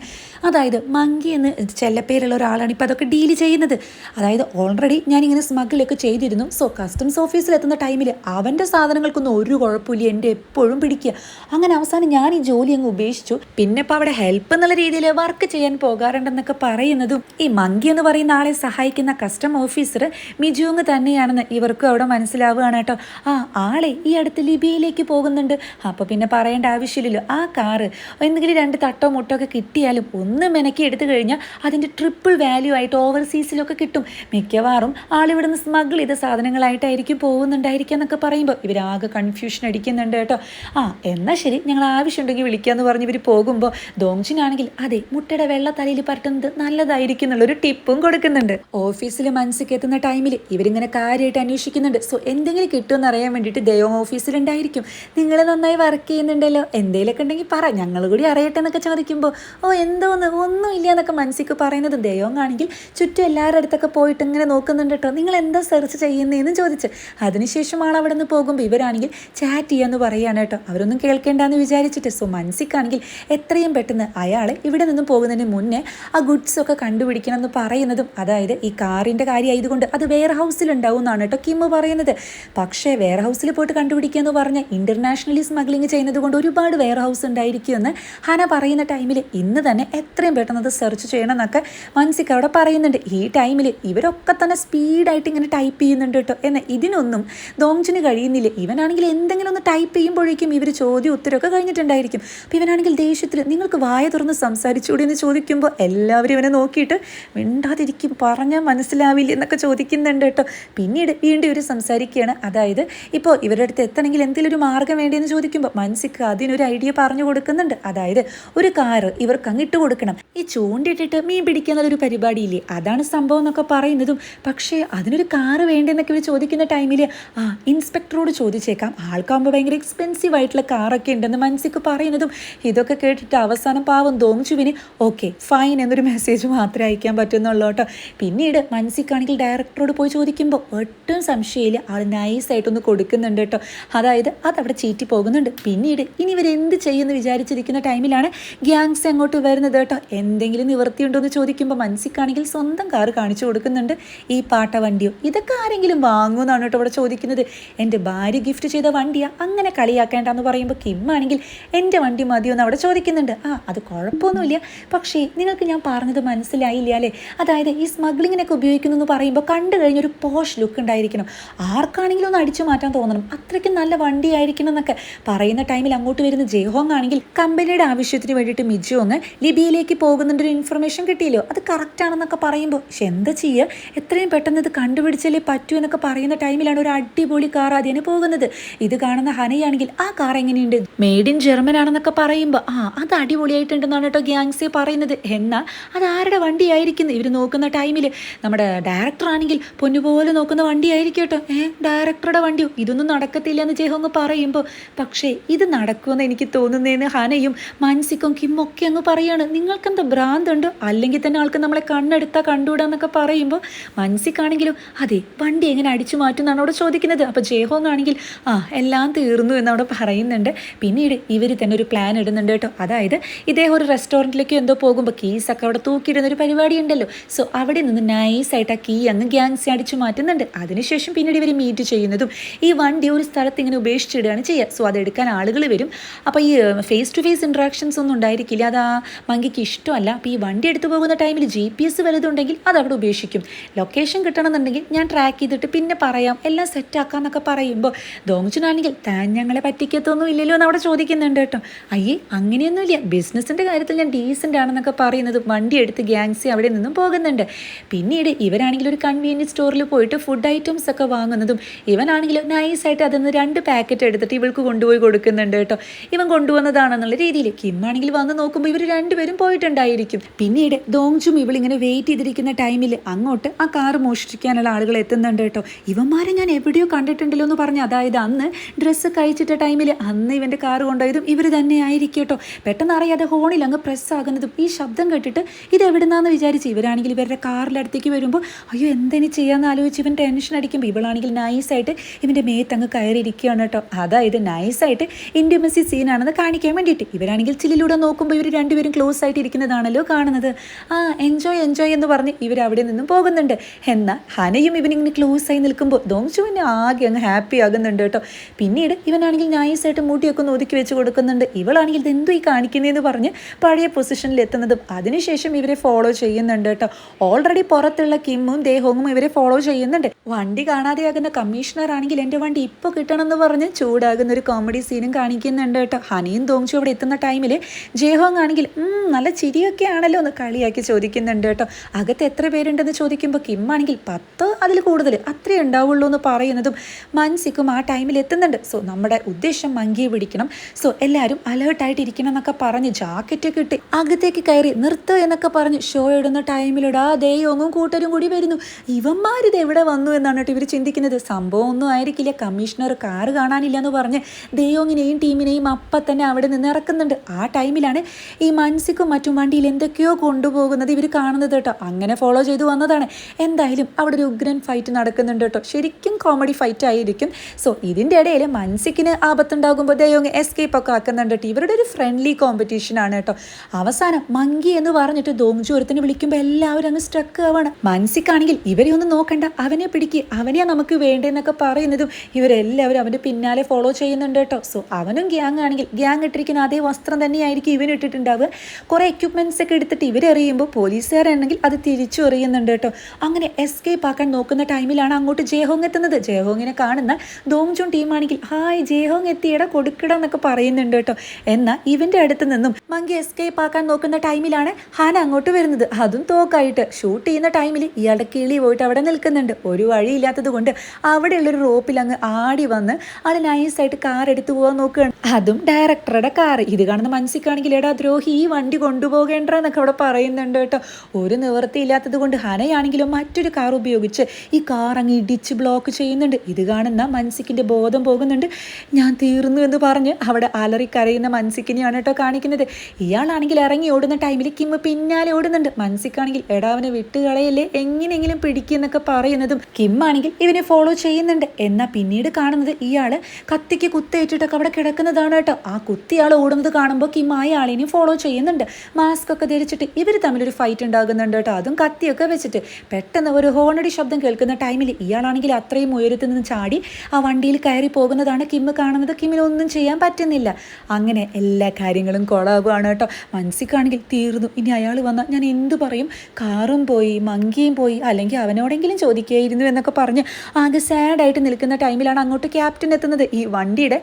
അതായത് മങ്കി എന്ന് ചെല്ലപ്പേരുള്ള ഒരാളാണ് ഇപ്പം അതൊക്കെ ഡീൽ ചെയ്യുന്നത്. അതായത് ഓൾറെഡി ഞാൻ ഇങ്ങനെ സ്മഗിളൊക്കെ ചെയ്തിരുന്നു. സോ കസ്റ്റംസ് ഓഫീസിൽ എത്തുന്ന ടൈമിൽ അവന്റെ സാധനങ്ങൾക്കൊന്നും ഒരു കുഴപ്പമില്ല. എന്റെ എപ്പോഴും പിടിക്കുക. അങ്ങനെ അവസാനം ഞാൻ ഈ ജോലി അങ്ങ് ഉപേക്ഷിച്ചു. പിന്നെ ഇപ്പോൾ അവിടെ ഹെൽപ്പ് എന്നുള്ള രീതിയിൽ വർക്ക് ചെയ്യാൻ പോകാറുണ്ടെന്നൊക്കെ പറയുന്നതും ഈ മങ്കി എന്ന് പറയുന്ന ആളെ സഹായിക്കുന്ന കസ്റ്റം ഓഫീസർ മിജുങ് തന്നെയാണെന്ന് ഇവർക്കും അവിടെ മനസ്സിലാവുകയാണ് കേട്ടോ. ആ ആളെ ഈ അടുത്ത് ലിബിയയിലേക്ക് പോകുന്നുണ്ട്. അപ്പോൾ പിന്നെ പറയേണ്ട ആവശ്യമില്ലല്ലോ. ആ കാറ് എന്തെങ്കിലും രണ്ട് തട്ടോ മുട്ടോ ഒക്കെ കിട്ടിയാലും ഒന്ന് മെനക്കി എടുത്തു കഴിഞ്ഞാൽ അതിന്റെ ട്രിപ്പിൾ വാല്യൂ ആയിട്ട് ഓവർസീസിലൊക്കെ കിട്ടും. മിക്കവാറും ആളിവിടുന്ന് സ്മഗിൾ ചെയ്ത സാധനങ്ങളായിട്ടായിരിക്കും പോകുന്നുണ്ടായിരിക്കുക എന്നൊക്കെ പറയുമ്പോൾ ഇവരാകെ കൺഫ്യൂഷൻ അടിക്കുന്നുണ്ട് കേട്ടോ. ആ എന്നാൽ ശരി ഞങ്ങൾ ആവശ്യമുണ്ടെങ്കിൽ വിളിക്കാമെന്ന് പറഞ്ഞ് ഇവർ പോകുമ്പോൾ ദോങ്ജിനാണെങ്കിൽ അതെ മുട്ടയുടെ വെള്ള തലയിൽ പരട്ടുന്നത് നല്ലതായിരിക്കും എന്നുള്ളൊരു ടിപ്പും കൊടുക്കുന്നുണ്ട്. ഓഫീസിൽ മനസ്സിലേക്ക് എത്തുന്ന ടൈമിൽ ഇവരിങ്ങനെ കാര്യമായിട്ട് അന്വേഷിക്കുന്നുണ്ട്. സോ എന്തെങ്കിലും കിട്ടുമെന്ന് അറിയാൻ വേണ്ടിയിട്ട് ദൈവം ഓഫീസിലുണ്ടായിരിക്കും. നിങ്ങൾ നന്നായി വർക്ക് ചെയ്യുന്നുണ്ടല്ലോ. എന്തെങ്കിലുമൊക്കെ ഉണ്ടെങ്കിൽ പറ. ഞങ്ങൾ കൂടി അറിയട്ടെ എന്നൊക്കെ ചോദിക്കുമ്പോൾ ഓ എന്തോന്ന്? ഒന്നുമില്ല എന്നൊക്കെ മനസ്സിക്ക് പറയുന്നത് ദൈവമാണെങ്കിൽ ചുറ്റും എല്ലാവരുടെ അടുത്തൊക്കെ പോയിട്ട് ഇങ്ങനെ നോക്കുന്നുണ്ട് കേട്ടോ നിങ്ങൾ എന്താ സെർച്ച് ചെയ്യുന്നതെന്ന് ചോദിച്ച്. അതിനുശേഷമാണ് അവിടെ നിന്ന് പോകുമ്പോൾ ഇവരാണെങ്കിൽ ചാറ്റ് ചെയ്യാന്ന് പറയുകയാണ് കേട്ടോ അവരൊന്നും കേൾക്കേണ്ടെന്ന് വിചാരിച്ചിട്ട്. സോ മനസ്സിക്കാണെങ്കിൽ എത്രയും പെട്ടെന്ന് അയാളെ ഇവിടെ നിന്നും പോകുന്നതിന് മുന്നേ ആ ഗുഡ്സൊക്കെ കണ്ടുപിടിക്കണം എന്ന് പറയുന്നതും അതായത് ഈ കാറിന്റെ കാര്യമായതുകൊണ്ട് അത് വെയർ ഹൗസിൽ ഉണ്ടാവും എന്നാണ് കേട്ടോ കിമ്മ് പറയുന്നത്. പക്ഷേ വെയർ ഹൗസിൽ പോയിട്ട് കണ്ടുപിടിക്കുക എന്ന് പറഞ്ഞാൽ ഇന്റർനാഷണലി സ്മഗ്ലിംഗ് ചെയ്യുന്നത് കൊണ്ട് ഒരുപാട് വെയർ ഹൗസ് ഉണ്ടായിരിക്കുമെന്ന് ഹന പറയുന്ന ടൈമിൽ ഇന്ന് തന്നെ എത്രയും പെട്ടെന്ന് അത് സെർച്ച് ചെയ്യണം എന്നൊക്കെ മനസ്സിക്ക് അവിടെ പറയുന്നുണ്ട്. ഈ ടൈമിൽ ഇവരൊക്കെ തന്നെ സ്പീഡായിട്ട് ഇങ്ങനെ ടൈപ്പ് ചെയ്യുന്നുണ്ട് കേട്ടോ എന്നാൽ ഇതിനൊന്നും ദോങ്ജിന് കഴിയുന്നില്ല. ഇവനാണെങ്കിൽ എന്തെങ്കിലും ഒന്ന് ടൈപ്പ് ചെയ്യുമ്പോഴേക്കും ഇവർ ചോദ്യം ഉത്തരമൊക്കെ കഴിഞ്ഞിട്ടുണ്ടായിരിക്കും. അപ്പോൾ ഇവനാണെങ്കിൽ ദേഷ്യത്തിൽ നിങ്ങൾക്ക് വായ തുറന്ന് സംസാരിച്ചുകൂടി എന്ന് ചോദിക്കുമ്പോൾ എല്ലാവരും ഇവനെ നോക്കിയിട്ട് മിണ്ടാതിരിക്കും. പറഞ്ഞാൽ മനസ്സിലാവില്ല എന്നൊക്കെ ചോദിക്കുന്നുണ്ട് കേട്ടോ. പിന്നീട് വീണ്ടും ഇവർ സംസാരിക്കുകയാണ്. അതായത് ഇപ്പോൾ ഇവരുടെ അടുത്ത് എത്തണമെങ്കിൽ എന്തെങ്കിലും ഒരു മാർഗം വേണ്ടിയെന്ന് ചോദിക്കുമ്പോൾ മനസ്സിക്ക് അതിനൊരു ഐഡിയ പറഞ്ഞു കൊടുക്കുന്നുണ്ട്. അതായത് ഒരു കാറ് ഇവർക്ക് അങ്ങിട്ട് കൊടുക്കണം. ഈ ചൂണ്ടിട്ടിട്ട് മീൻ പിടിക്കാന്നുള്ളൊരു പരിപാടിയില്ലേ? അതാണ് സംഭവം എന്നൊക്കെ പറയുന്നതും. പക്ഷേ അതിനൊരു കാറ് വേണ്ടെന്നൊക്കെ ഇവർ ചോദിക്കുന്ന ടൈമിൽ ആ ഇൻസ്പെക്ടറോട് ചോദിച്ചേക്കാം. ആൾക്കാകുമ്പോൾ ഭയങ്കര എക്സ്പെൻസീവ് ആയിട്ടുള്ള കാറൊക്കെ ഉണ്ടെന്ന് മനസ്സിക്ക് പറയുന്നതും ഇതൊക്കെ കേട്ടിട്ട് അവസാനം പാവം തോമിച്ചുവിന് ഓക്കെ ഫൈൻ എന്നൊരു മെസ്സേജ് മാത്രമേ അയക്കാൻ പറ്റുന്നുള്ളൂ കേട്ടോ. പിന്നീട് മനസ്സിക്കാണെങ്കിൽ ഡയറക്ടറോട് പോയി ചോദിക്കുമ്പോൾ ഒട്ടും സംശയമില്ല. ആൾ നൈസായിട്ടൊന്ന് കൊടുക്കുന്നുണ്ട് കേട്ടോ. അതായത് അതവിടെ ചീറ്റി പോകുന്നുണ്ട്. പിന്നീട് ഇനി ഇവർ എന്ത് ചെയ്യുമെന്ന് വിചാരിച്ചിരിക്കുന്ന ടൈമിലാണ് ഗ്യാങ്സ് അങ്ങോട്ട് വരുന്നത് കേട്ടോ. എന്തെങ്കിലും നിവൃത്തിയുണ്ടോ എന്ന് ചോദിക്കുമ്പോൾ മനസ്സിക്കാണെങ്കിൽ സ്വന്തം കാർ കാണിച്ചു കൊടുക്കുന്നുണ്ട്. ഈ പാട്ട വണ്ടിയോ ഇതൊക്കെ ആരെങ്കിലും വാങ്ങുമെന്നാണ് കേട്ടോ ഇവിടെ ചോദിക്കുന്നത്. എന്റെ ഭാര്യ ഗിഫ്റ്റ് ചെയ്ത വണ്ടിയാ അങ്ങനെ കളിയാക്കേണ്ടെന്ന് പറയുമ്പോൾ കിമ്മാണെങ്കിൽ എന്റെ വണ്ടി മതിയോ എന്ന് അവിടെ ചോദിക്കുന്നുണ്ട്. ആ അത് കുഴപ്പമൊന്നുമില്ല. പക്ഷേ നിങ്ങൾക്ക് ഞാൻ പറഞ്ഞത് മനസ്സിലായില്ല അല്ലേ? അതായത് ഈ സ്മഗ്ലിങ്ങിനൊക്കെ ഉപയോഗിക്കുന്നു എന്ന് പറയുമ്പോൾ കണ്ടു കഴിഞ്ഞൊരു പോഷ് ലുക്ക് ഉണ്ടായിരിക്കണം. ആർക്കാണെങ്കിലും ഒന്ന് അടിച്ചു മാറ്റാൻ തോന്നണം. അത്രയ്ക്കും നല്ല വണ്ടി ആയിരിക്കണം എന്നൊക്കെ പറയുന്ന ടൈമിൽ അങ്ങോട്ട് വരുന്ന ജയഹോങ് ആണെങ്കിൽ കമ്പനിയുടെ ആവശ്യത്തിന് വേണ്ടിയിട്ട് മിജോങ് ലിബിയയിലേക്ക് പോകുന്നുണ്ട് ഒരു ഇൻഫർമേഷൻ കിട്ടിയില്ലോ. അത് കറക്റ്റ് ആണെന്നൊക്കെ പറയുമ്പോൾ പക്ഷെ എന്താ ചെയ്യുക എത്രയും പെട്ടെന്ന് ഇത് കണ്ടുപിടിച്ചല്ലേ പറ്റൂ എന്നൊക്കെ പറയുന്ന ടൈമിലാണ് ഒരു അടിപൊളി കാർ അതിന് പോകുന്നത്. ഇത് കാണുന്ന ഹനയാണെങ്കിൽ ആ കാർ എങ്ങനെയുണ്ട്? മെയ്ഡ് ഇൻ ജർമ്മൻ ആണെന്നൊക്കെ പറയുമ്പോൾ ആ അത് അടിപൊളിയായിട്ടുണ്ടെന്നാണ് കേട്ടോ ഗ്യാങ്സെ പറയുന്നത്. എന്നാൽ അത് ആരുടെ വണ്ടിയായിരിക്കുന്നു ഇവർ നോക്കുന്ന ടൈമിൽ നമ്മുടെ ഡയറക്ടർ ആണെങ്കിൽ പൊന്നുപോലെ നോക്കുന്ന വണ്ടിയായിരിക്കും കേട്ടോ. ഏ ഡയറക്ടറുടെ വണ്ടിയോ? ഇതൊന്നും നടക്കത്തില്ല എന്ന് ജയഹോങ് പറയുമ്പോൾ പക്ഷേ ഇത് നടക്കുമെന്ന് എനിക്ക് തോന്നുന്നതെന്ന് ഹനയും മാനസിക്കും കിമ്മൊക്കെ അങ്ങ് പറയാണ്. നിങ്ങൾക്കെന്താ ഭ്രാന്തുണ്ടോ? അല്ലെങ്കിൽ തന്നെ ആൾക്ക് നമ്മളെ കണ്ണെടുത്താൽ കണ്ടുകൂടാന്നൊക്കെ പറയുമ്പോൾ മനസ്സിക്കാണെങ്കിലും അതെ വണ്ടി എങ്ങനെ അടിച്ചു മാറ്റും എന്നാണ് അവിടെ ചോദിക്കുന്നത്. അപ്പോൾ ജയഹോങ് ആണെങ്കിൽ ആ എല്ലാം തീർന്നു എന്നവിടെ പറയുന്നുണ്ട്. പിന്നീട് ഇവർ തന്നെ ഒരു പ്ലാൻ ഇടുന്നുണ്ട് കേട്ടോ. അതായത് ഇദ്ദേഹം ഒരു റെസ്റ്റോറന്റിലേക്ക് എന്തോ പോകുമ്പോൾ കീസൊക്കെ അവിടെ തൂക്കിയിടുന്ന ഒരു പരിപാടി ഉണ്ടല്ലോ സോ അവിടെ നിന്ന് നൈസായിട്ട് ആ കീ അങ്ങ് ഗ്യാങ്സ് അടിച്ചു മാറ്റുന്നുണ്ട്. അതിനുശേഷം പിന്നീട് ഇവർ മീറ്റ് ചെയ്യുന്നതും ഈ വണ്ടി ഒരു സ്ഥലത്ത് ഇങ്ങനെ ഉപേക്ഷിച്ചിടുകയാണ് ചെയ്യുക. സോ അതെടുക്കാൻ ആളുകൾ വരും. അപ്പോൾ ഈ ഫേസ് ടു ഫേസ് ഇൻട്രാക്ഷൻസ് ഒന്നും ഉണ്ടായിരിക്കില്ല. അത് ആ മങ്കിക്ക് ഇഷ്ടമല്ല. അപ്പോൾ ഈ വണ്ടി എടുത്തു പോകുന്ന ടൈമിൽ ജി പി എസ് വലുതുണ്ടെങ്കിൽ അത് അവിടെ ഉപേക്ഷിക്കും. ലൊക്കേഷൻ കിട്ടണമെന്നുണ്ടെങ്കിൽ ഞാൻ ട്രാക്ക് ചെയ്തിട്ട് പിന്നെ പറയാം. എല്ലാം സെറ്റാക്കാന്നൊക്കെ പറയുമ്പോൾ ദോമിച്ചിനാണെങ്കിൽ താൻ ഞങ്ങളെ പറ്റിക്കത്തൊന്നും ഇല്ലല്ലോ എന്ന് അവിടെ ചോദിക്കുന്നുണ്ട് കേട്ടോ. അയ്യേ അങ്ങനെയൊന്നുമില്ല. ബിസിനസ്സിന്റെ കാര്യത്തിൽ ഞാൻ ഡീസന്റ് ആണെന്നൊക്കെ പറയുന്നത് വണ്ടി എടുത്ത് ഗ്യാങ്സി അവിടെ നിന്നും പോകുന്നുണ്ട്. പിന്നീട് ഇവരാണെങ്കിൽ ഒരു കൺവീനിയൻസ് സ്റ്റോറിൽ പോയിട്ട് ഫുഡ് ഐറ്റംസ് ഒക്കെ വാങ്ങുന്നതും ഇവനാണെങ്കിൽ നൈസായിട്ട് അതിൽ നിന്ന് രണ്ട് പാക്കറ്റ് എടുത്തിട്ട് ഇവൾക്ക് കൊണ്ടുപോയി കൊടുക്കുന്നുണ്ട് കേട്ടോ. ഇവൻ കൊണ്ടുവന്നതാണെന്നുള്ള രീതിയിൽ കിമ്മാണെങ്കിൽ വന്ന് നോക്കുമ്പോൾ ഇവർ രണ്ടുപേരും പോയിട്ടുണ്ടായിരിക്കും. പിന്നീട് ദോങ്ജും ഇവളിങ്ങനെ വെയിറ്റ് ചെയ്തിരിക്കുന്ന ടൈമിൽ അങ്ങോട്ട് ആ കാർ മോഷ്ടിക്കാനുള്ള ആളുകൾ എത്തുന്നുണ്ട് കേട്ടോ. ഇവന്മാരെ ഞാൻ എവിടെയോ കണ്ടിട്ടുണ്ടല്ലോ എന്ന് പറഞ്ഞു അതായത് അന്ന് ഡ്രസ്സ് കഴിച്ചിട്ട ടൈമിൽ അന്ന് ഇവന്റെ കാർ കൊണ്ടുപോയതും ഇവർ തന്നെ ആയിരിക്കും കേട്ടോ. പെട്ടെന്ന് അറിയാതെ ഹോണിൽ അങ്ങ് പ്രസ് ആകുന്നതും ഈ ശബ്ദം കേട്ടിട്ട് ഇത് എവിടുന്നാന്ന് വിചാരിച്ച് ഇവരാണെങ്കിൽ ഇവരുടെ കാറിന്റെ അടുത്തേക്ക് വരുമ്പോൾ അയ്യോ എന്തിനു ചെയ്യാന്ന് ആലോചിച്ച് ഇവൻ ടെൻഷൻ അടിക്കുമ്പോൾ ഇവളാണെങ്കിൽ നൈസായിട്ട് ഇവന്റെ മേത്ത് അങ്ങ് കയറിയിരിക്കുകയാണ് കേട്ടോ. അതായത് നൈസായിട്ട് ഇന്റിമസി സീനാണെന്ന് കാണിക്കാൻ വേണ്ടിയിട്ട്. ഇവരാണെങ്കിൽ ചില്ലിലൂടെ നോക്കുമ്പോൾ ഇവർ രണ്ടുപേരും ക്ലോസ് ആയിട്ട് ഇരിക്കുന്നതാണല്ലോ കാണുന്നത്. ആ എൻജോയ് എൻജോയ് എന്ന് പറഞ്ഞ് ഇവർ അവിടെ നിന്നും പോകുന്നുണ്ട്. എന്നാൽ ഹനയും ഇവനിങ്ങനെ ക്ലോസ് ആയി നിൽക്കുമ്പോൾ ദോങ്ചുവിനെ ആകെ അങ്ങ് ഹാപ്പി ആകുന്നുണ്ട് കേട്ടോ. പിന്നീട് ഇവനാണെങ്കിൽ നൈസായിട്ട് മുടിയൊക്കെ ഒന്ന് ഒതുക്കി വെച്ച് കൊടുക്കുന്നുണ്ട്. ഇവളാണെങ്കിൽ ഇതെന്തോ ഈ കാണിക്കുന്നതെന്ന് പറഞ്ഞ് പഴയ പൊസിഷനിൽ എത്തുന്നതും അതിനുശേഷം ഇവരെ ഫോളോ ചെയ്യുന്നുണ്ട് കേട്ടോ. ഓൾറെഡി പുറത്തുള്ള കിമ്മും ദേഹവും ഇവരെ ഫോളോ ചെയ്യുന്നുണ്ട്. വണ്ടി കാണാതെയാകുന്ന കമ്മീഷണർ ആണെങ്കിൽ എന്റെ വണ്ടി ഇപ്പോൾ കിട്ടണമെന്ന് പറഞ്ഞ് ചൂടാകുന്ന ഒരു കോമഡി സീനും കാണിക്കുന്നുണ്ട് കേട്ടോ. ഹനിയും തോങ്ചു അവിടെ എത്തുന്ന ടൈമിൽ ജയഹോങ് ആണെങ്കിൽ നല്ല ചിരിയൊക്കെ ആണല്ലോ എന്ന് കളിയാക്കി ചോദിക്കുന്നുണ്ട് കേട്ടോ. അകത്ത് എത്ര പേരുണ്ടെന്ന് ചോദിക്കുമ്പോൾ കിം ആണെങ്കിൽ പത്ത് അതിൽ കൂടുതൽ അത്രേ ഉണ്ടാവുള്ളൂ എന്ന് പറയുന്നതും മൻസിക്കും ആ ടൈമിൽ എത്തുന്നുണ്ട്. സോ നമ്മുടെ ഉദ്ദേശം മങ്കിയെ പിടിക്കണം. സോ എല്ലാവരും അലേർട്ടായിട്ടിരിക്കണം എന്നൊക്കെ പറഞ്ഞ് ജാക്കറ്റ് ഇട്ട് അകത്തേക്ക് കയറി നിർത്തുക എന്നൊക്കെ പറഞ്ഞ് ഷോ ഇടുന്ന ടൈമിലിടാ ദേയോങ്ങും കൂട്ടരും കൂടി വരുന്നു. ഇവന്മാരിത് എവിടെ വന്നു എന്നാണ് കേട്ടോ ഇവർ ചിന്തിക്കുന്നത്. സംഭവം ഒന്നും ആയിരിക്കില്ല. കമ്മീഷണർ കാറ് കാണാനില്ല എന്ന് പറഞ്ഞ് ദയോങ്ങിനെയും ടീമിനെയും അപ്പം തന്നെ അവിടെ നിന്ന് ഇറക്കുന്നുണ്ട്. ആ ടൈമിലാണ് ഈ മൻസിക്കും മറ്റും വണ്ടിയിൽ എന്തൊക്കെയോ കൊണ്ടുപോകുന്നത് ഇവർ കാണുന്നത് കേട്ടോ. അങ്ങനെ ഫോളോ ചെയ്തു വന്നതാണ്. എന്തായാലും അവിടെ ഒരു ഉഗ്രൻ ഫൈറ്റ് നടക്കുന്നുണ്ട് കേട്ടോ. ശരിക്കും കോമഡി ഫൈറ്റ് ആയിരിക്കും. സോ ഇതിന്റെ ഇടയിൽ മൻസിക്കിന് ആപത്തുണ്ടാകുമ്പോൾ ദയോങ് എസ്കേപ്പ് ഒക്കെ ആക്കുന്നുണ്ട് കേട്ടോ. ഇവരുടെ ഒരു ഫ്രണ്ട്ലി കോമ്പറ്റീഷൻ ആണ് കേട്ടോ. അവസാനം മങ്കി എന്ന് പറഞ്ഞിട്ട് ദോങ്ജു വിളിക്കുമ്പോൾ എല്ലാവരും അങ്ങ് സ്ട്രക്ക് ആവാണ്. മൻസിക്കാണെങ്കിൽ ഇവരെ ഒന്നും നോക്കണ്ട. അവനെ പിടിക്ക്. അവനെയാ നമുക്ക് വേണ്ടതെന്നൊക്കെ പറയുന്നതും ഇവരെല്ലാവരും അവന്റെ പിന്നാലെ ഫോളോ ചെയ്യുന്നുണ്ട് കേട്ടോ. സോ അവനും ഗ്യാങ് ആണെങ്കിൽ ഗ്യാങ് ഇട്ടിരിക്കുന്ന അതേ വസ്ത്രം തന്നെയായിരിക്കും ഇവൻ ഇട്ടിട്ടുണ്ടാവുക. കുറേ എക്യുപ്മെന്റ്സ് ഒക്കെ എടുത്തിട്ട് ഇവരെറിയുമ്പോൾ പോലീസുകാരാണെങ്കിൽ അത് തിരിച്ചു എറിയുന്നുണ്ട് കേട്ടോ. അങ്ങനെ എസ്കേപ്പ് ആക്കാൻ നോക്കുന്ന ടൈമിലാണ് അങ്ങോട്ട് ജയഹോങ് എത്തുന്നത്. ജയഹോങ്ങിനെ കാണുന്ന ദോങ്ജുൻ ടീമാണെങ്കിൽ ഹായ് ജയഹോങ് എത്തിയട കൊടുക്കട എന്നൊക്കെ പറയുന്നുണ്ട് കേട്ടോ. എന്നാൽ ഇവന്റെ അടുത്ത് നിന്നും മങ്കി എസ്കേപ്പ് ആക്കാൻ നോക്കുന്ന ടൈമിലാണ് ഹാൻ അങ്ങോട്ട് വരുന്നത്. അതും തോക്കായിട്ട്. ഷൂട്ട് ചെയ്യുന്ന ടൈമിൽ ഇയാളുടെ കിളി പോയിട്ട് അവിടെ നിൽക്കുന്നുണ്ട്. ഒരു വഴിയില്ലാത്തത് കൊണ്ട് അവിടെയുള്ളൊരു റോപ്പിൽ അങ്ങ് ആടി വന്ന് ആൾ നൈസായിട്ട് കാർ എടുത്തു പോകാൻ നോക്കുകയാണ്. അതും ഡയറക്ടറുടെ കാർ ഇത് കാണുന്ന മനസ്സിക്കാണെങ്കിൽ എടാ ദ്രോഹി ഈ വണ്ടി കൊണ്ടുപോകേണ്ട എന്നൊക്കെ അവിടെ പറയുന്നുണ്ട് കേട്ടോ. ഒരു നിവൃത്തിയില്ലാത്തത് കൊണ്ട് ഹനയാണെങ്കിലും മറ്റൊരു കാർ ഉപയോഗിച്ച് ഈ കാർ അങ്ങ് ഇടിച്ച് ബ്ലോക്ക് ചെയ്യുന്നുണ്ട്. ഇത് കാണുന്ന മൻസിക്കിന്റെ ബോധം പോകുന്നുണ്ട്. ഞാൻ തീർന്നു എന്ന് പറഞ്ഞ് അവിടെ അലറി കരയുന്ന മൻസിക്കിനെയാണ് കേട്ടോ കാണിക്കുന്നത്. ഇയാളാണെങ്കിൽ ഇറങ്ങി ഓടുന്ന ടൈമിൽ കിമ്മ് പിന്നാലെ ഓടുന്നുണ്ട്. മൻസിക്കാണെങ്കിൽ എടാവനെ വിട്ടുകളയല്ലേ? എങ്ങനെയെങ്കിലും പിടിക്കുന്നൊക്കെ പറയുന്നതും ആണെങ്കിൽ ഇവനെ ഫോളോ ചെയ്യുന്നുണ്ട്. എന്നാൽ പിന്നീട് കാണുന്നത് ഇയാൾ കത്തിക്ക് കുത്തേറ്റിട്ടൊക്കെ അവിടെ കിടക്കുന്നതാണ് കേട്ടോ. ആ കുത്തിയാൾ ഓടുന്നത് കാണുമ്പോൾ കിം ആ ആളിനെ ഫോളോ ചെയ്യുന്നുണ്ട്. മാസ്ക് ഒക്കെ ധരിച്ചിട്ട് ഇവർ തമ്മിലൊരു ഫൈറ്റ് ഉണ്ടാകുന്നുണ്ട് കേട്ടോ. അതും കത്തിയൊക്കെ വെച്ചിട്ട് പെട്ടെന്ന് ഒരു ഹോണടി ശബ്ദം കേൾക്കുന്ന ടൈമിൽ ഇയാളാണെങ്കിൽ അത്രയും ഉയരത്തിൽ നിന്ന് ചാടി ആ വണ്ടിയിൽ കയറി പോകുന്നതാണ് കിം കാണുന്നത്. കിമ്മിനൊന്നും ചെയ്യാൻ പറ്റുന്നില്ല. അങ്ങനെ എല്ലാ കാര്യങ്ങളും കൊളാവുകയാണ് കേട്ടോ. മനസ്സിക്കാണെങ്കിൽ തീർന്നു. ഇനി അയാൾ വന്നാൽ ഞാൻ എന്തു പറയും? കാറും പോയി മങ്കിയും പോയി അല്ലെങ്കിൽ അവനോടെങ്കിലും ചോദിക്കുകയായിരുന്നു എന്നൊക്കെ പറഞ്ഞ് ആകെ സാഡായിട്ട് നിൽക്കുന്ന ടൈമിലാണ് അങ്ങോട്ട് ക്യാപ്റ്റൻ എത്തുന്നത്. ഈ വണ്ടിയുടെ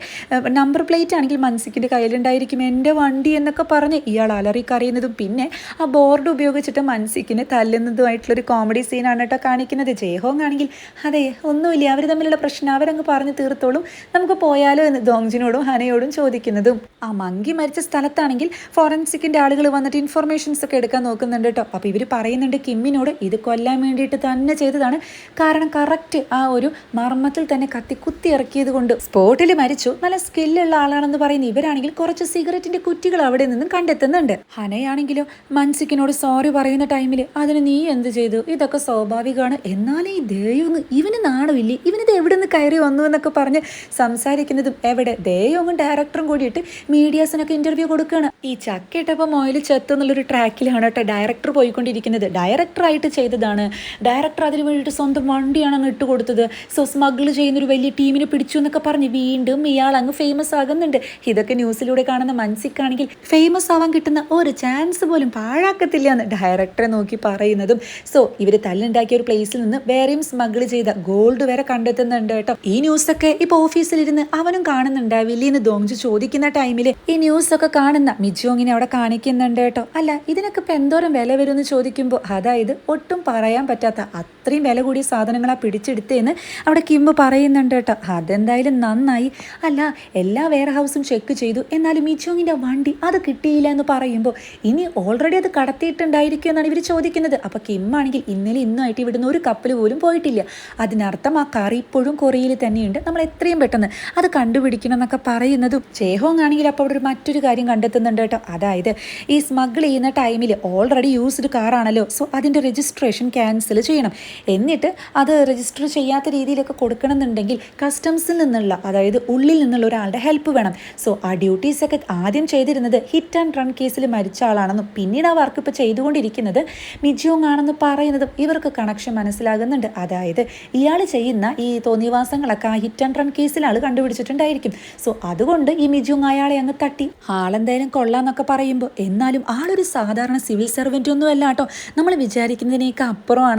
നമ്പർ പ്ലേറ്റ് ആണെങ്കിൽ മൻസിക്കിന്റെ കയ്യിലുണ്ടായിരിക്കും. എന്റെ വണ്ടി എന്നൊക്കെ പറഞ്ഞ് ഇയാൾ അലറി കറിയുന്നതും പിന്നെ ആ ബോർഡ് ഉപയോഗിച്ചിട്ട് മൻസിക്കിനെ തല്ലുന്നതുമായിട്ടുള്ളൊരു കോമഡി സീനാണ് കേട്ടോ കാണിക്കുന്നത്. ജയഹോങ് ആണെങ്കിൽ അതെ ഒന്നുമില്ല അവർ തമ്മിലുള്ള പ്രശ്നം അവരങ്ങ് പറഞ്ഞ് തീർത്തോളും. നമുക്ക് പോയാലോ എന്ന് ദോങ്ജിനോടും ഹനയോടും ചോദിക്കുന്നതും. ആ മങ്കി മരിച്ച സ്ഥലത്താണെങ്കിൽ ഫോറൻസിക്കിന്റെ ആളുകൾ വന്നിട്ട് ഇൻഫർമേഷൻസ് ഒക്കെ എടുക്കാൻ നോക്കുന്നുണ്ട് കേട്ടോ. അപ്പോൾ ഇവർ പറയുന്നുണ്ട് കിമ്മിനോട് ഇത് കൊല്ലാൻ വേണ്ടിയിട്ട് തന്നെ ചെയ്തതാണ്. കാരണം കറക്റ്റ് ആ ഒരു മർമ്മത്തിൽ തന്നെ കത്തി കുത്തി ഇറക്കിയത് കൊണ്ട് സ്പോട്ടിൽ മരിച്ചു. നല്ല സ്കില്ലുള്ള ആളാണെന്ന് പറയുന്ന ഇവരാണെങ്കിൽ കുറച്ച് സിഗരറ്റിന്റെ കുറ്റികൾ അവിടെ നിന്നും കണ്ടെത്തുന്നുണ്ട്. ഹനയാണെങ്കിലോ മൻസിക്കിനോട് സോറി പറയുന്ന ടൈമിൽ അതിന് നീ എന്ത് ചെയ്തു? ഇതൊക്കെ സ്വാഭാവികമാണ്. എന്നാലും ഈ ദേയോങ് ഇവന് നാണമില്ലേ? ഇവനിത് എവിടെ നിന്ന് കയറി വന്നു എന്നൊക്കെ പറഞ്ഞ് സംസാരിക്കുന്നതും എവിടെ? ദേയോങ്ങും ഡയറക്ടറും കൂടിയിട്ട് മീഡിയാസിനൊക്കെ ഇന്റർവ്യൂ കൊടുക്കുകയാണ് ഈ ചക്കയിട്ടപ്പോൾ മൊയിൽ ചെത്ത് എന്നുള്ളൊരു ട്രാക്കിലാണ് കേട്ടോ ഡയറക്ടർ പോയിക്കൊണ്ടിരിക്കുന്നത്. ഡയറക്ടറായിട്ട് ചെയ്തതാണ്. ഡയറക്ടർ അതിന് വേണ്ടിയിട്ട് സ്വന്തം വണ്ടിയാണ് അങ്ങ് ഇട്ട് കൊടുത്തത്. സോ സ്മഗിൾ ചെയ്യുന്ന ഒരു വലിയ ടീമിനെ പിടിച്ചു എന്നൊക്കെ പറഞ്ഞ് വീണ്ടും ഇയാൾ അങ്ങ് ഫേമസ് ആകുന്നുണ്ട്. ഇതൊക്കെ ന്യൂസിലൂടെ കാണുന്ന മൻസിക്കാണെങ്കിൽ ഫേമസ് ആവാൻ കിട്ടുന്ന ഒരു ചാൻസ് പോലും പാഴാക്കത്തില്ല എന്ന് ഡയറക്ടറെ നോക്കി പറയുന്നതും. സോ ഇവർ തല്ലുണ്ടാക്കിയ ഒരു പ്ലേസിൽ നിന്ന് വേറെയും സ്മഗിൾ ചെയ്ത ഗോൾഡ് വരെ കണ്ടെത്തുന്നുണ്ട് കേട്ടോ. ഈ ന്യൂസൊക്കെ ഇപ്പോൾ ഓഫീസിലിരുന്ന് അവനും കാണുന്നുണ്ടാവില്ലേ എന്ന് ദോങ്ജു ചോദിക്കുന്ന ടൈമിൽ ഈ ന്യൂസൊക്കെ കാണുന്ന മിജോങ്ങിനെ അവിടെ കാണിക്കുന്നുണ്ട് കേട്ടോ. അല്ല ഇതിനൊക്കെ ഇപ്പം എന്തോരം വില വരുമെന്ന് ചോദിക്കുമ്പോൾ അതായത് ഒട്ടും പറയാൻ പറ്റാത്ത പറ്റാത്ത അത്രയും വില കൂടിയ സാധനങ്ങളാണ് പിടിച്ചെടുത്തേന്ന് അവിടെ കിമ്പ് പറയുന്നുണ്ട് കേട്ടോ. അതെന്തായാലും നന്നായി. അല്ല എല്ലാ വെയർ ഹൗസും ചെക്ക് ചെയ്തു. എന്നാലും മിച്ചോങ്ങിന്റെ വണ്ടി അത് കിട്ടിയില്ല എന്ന് പറയുമ്പോൾ ഇനി ഓൾറെഡി അത് കടത്തിയിട്ടുണ്ടായിരിക്കും എന്നാണ് ഇവർ ചോദിക്കുന്നത്. അപ്പോൾ കിമ്മാണെങ്കിൽ ഇന്നലെ ഇന്നുമായിട്ട് ഇവിടുന്ന് ഒരു കപ്പൽ പോലും പോയിട്ടില്ല. അതിനർത്ഥം ആ കാർ ഇപ്പോഴും കൊറിയയിൽ തന്നെയുണ്ട്. നമ്മൾ എത്രയും പെട്ടെന്ന് അത് കണ്ടുപിടിക്കണം എന്നൊക്കെ പറയുന്നതും ചേഹോങ് ആണെങ്കിൽ അപ്പോൾ അവിടെ മറ്റൊരു കാര്യം കണ്ടെത്തുന്നുണ്ട് കേട്ടോ. അതായത് ഈ സ്മഗിൾ ചെയ്യുന്ന ടൈമിൽ ഓൾറെഡി യൂസ്ഡ് കാറാണല്ലോ സോ അതിന്റെ രജിസ്ട്രേഷൻ ക്യാൻസൽ ചെയ്യണം. എന്നിട്ട് അത് രജിസ്റ്റർ ചെയ്യാത്ത രീതിയിലൊക്കെ കൊടുക്കണമെന്നുണ്ടെങ്കിൽ കസ്റ്റംസിൽ നിന്നുള്ള അതായത് ഉള്ളിൽ നിന്നുള്ള ഒരാളുടെ ഹെൽപ്പ് വേണം. സോ ആ ഡ്യൂട്ടീസൊക്കെ ആദ്യം ചെയ്തിരുന്നത് ഹിറ്റ് ആൻഡ് റൺ കേസിൽ മരിച്ച ആളാണെന്നും പിന്നീട് ആ വർക്ക് ഇപ്പോൾ ചെയ്തുകൊണ്ടിരിക്കുന്നത് മിജോങ് ആണെന്ന് പറയുന്നതും ഇവർക്ക് കണക്ഷൻ മനസ്സിലാകുന്നുണ്ട്. അതായത് ഇയാൾ ചെയ്യുന്ന ഈ തോന്നിവാസങ്ങളൊക്കെ ആ ഹിറ്റ് ആൻഡ് റൺ കേസിൽ ആൾ കണ്ടുപിടിച്ചിട്ടുണ്ടായിരിക്കും. സോ അതുകൊണ്ട് ഈ മിജോങ് അയാളെ അങ്ങ് തട്ടി. ആളെന്തായാലും കൊള്ളാന്നൊക്കെ പറയുമ്പോൾ എന്നാലും ആളൊരു സാധാരണ സിവിൽ സർവന്റ് ഒന്നും അല്ല കേട്ടോ. നമ്മൾ വിചാരിക്കുന്നതിനേക്ക്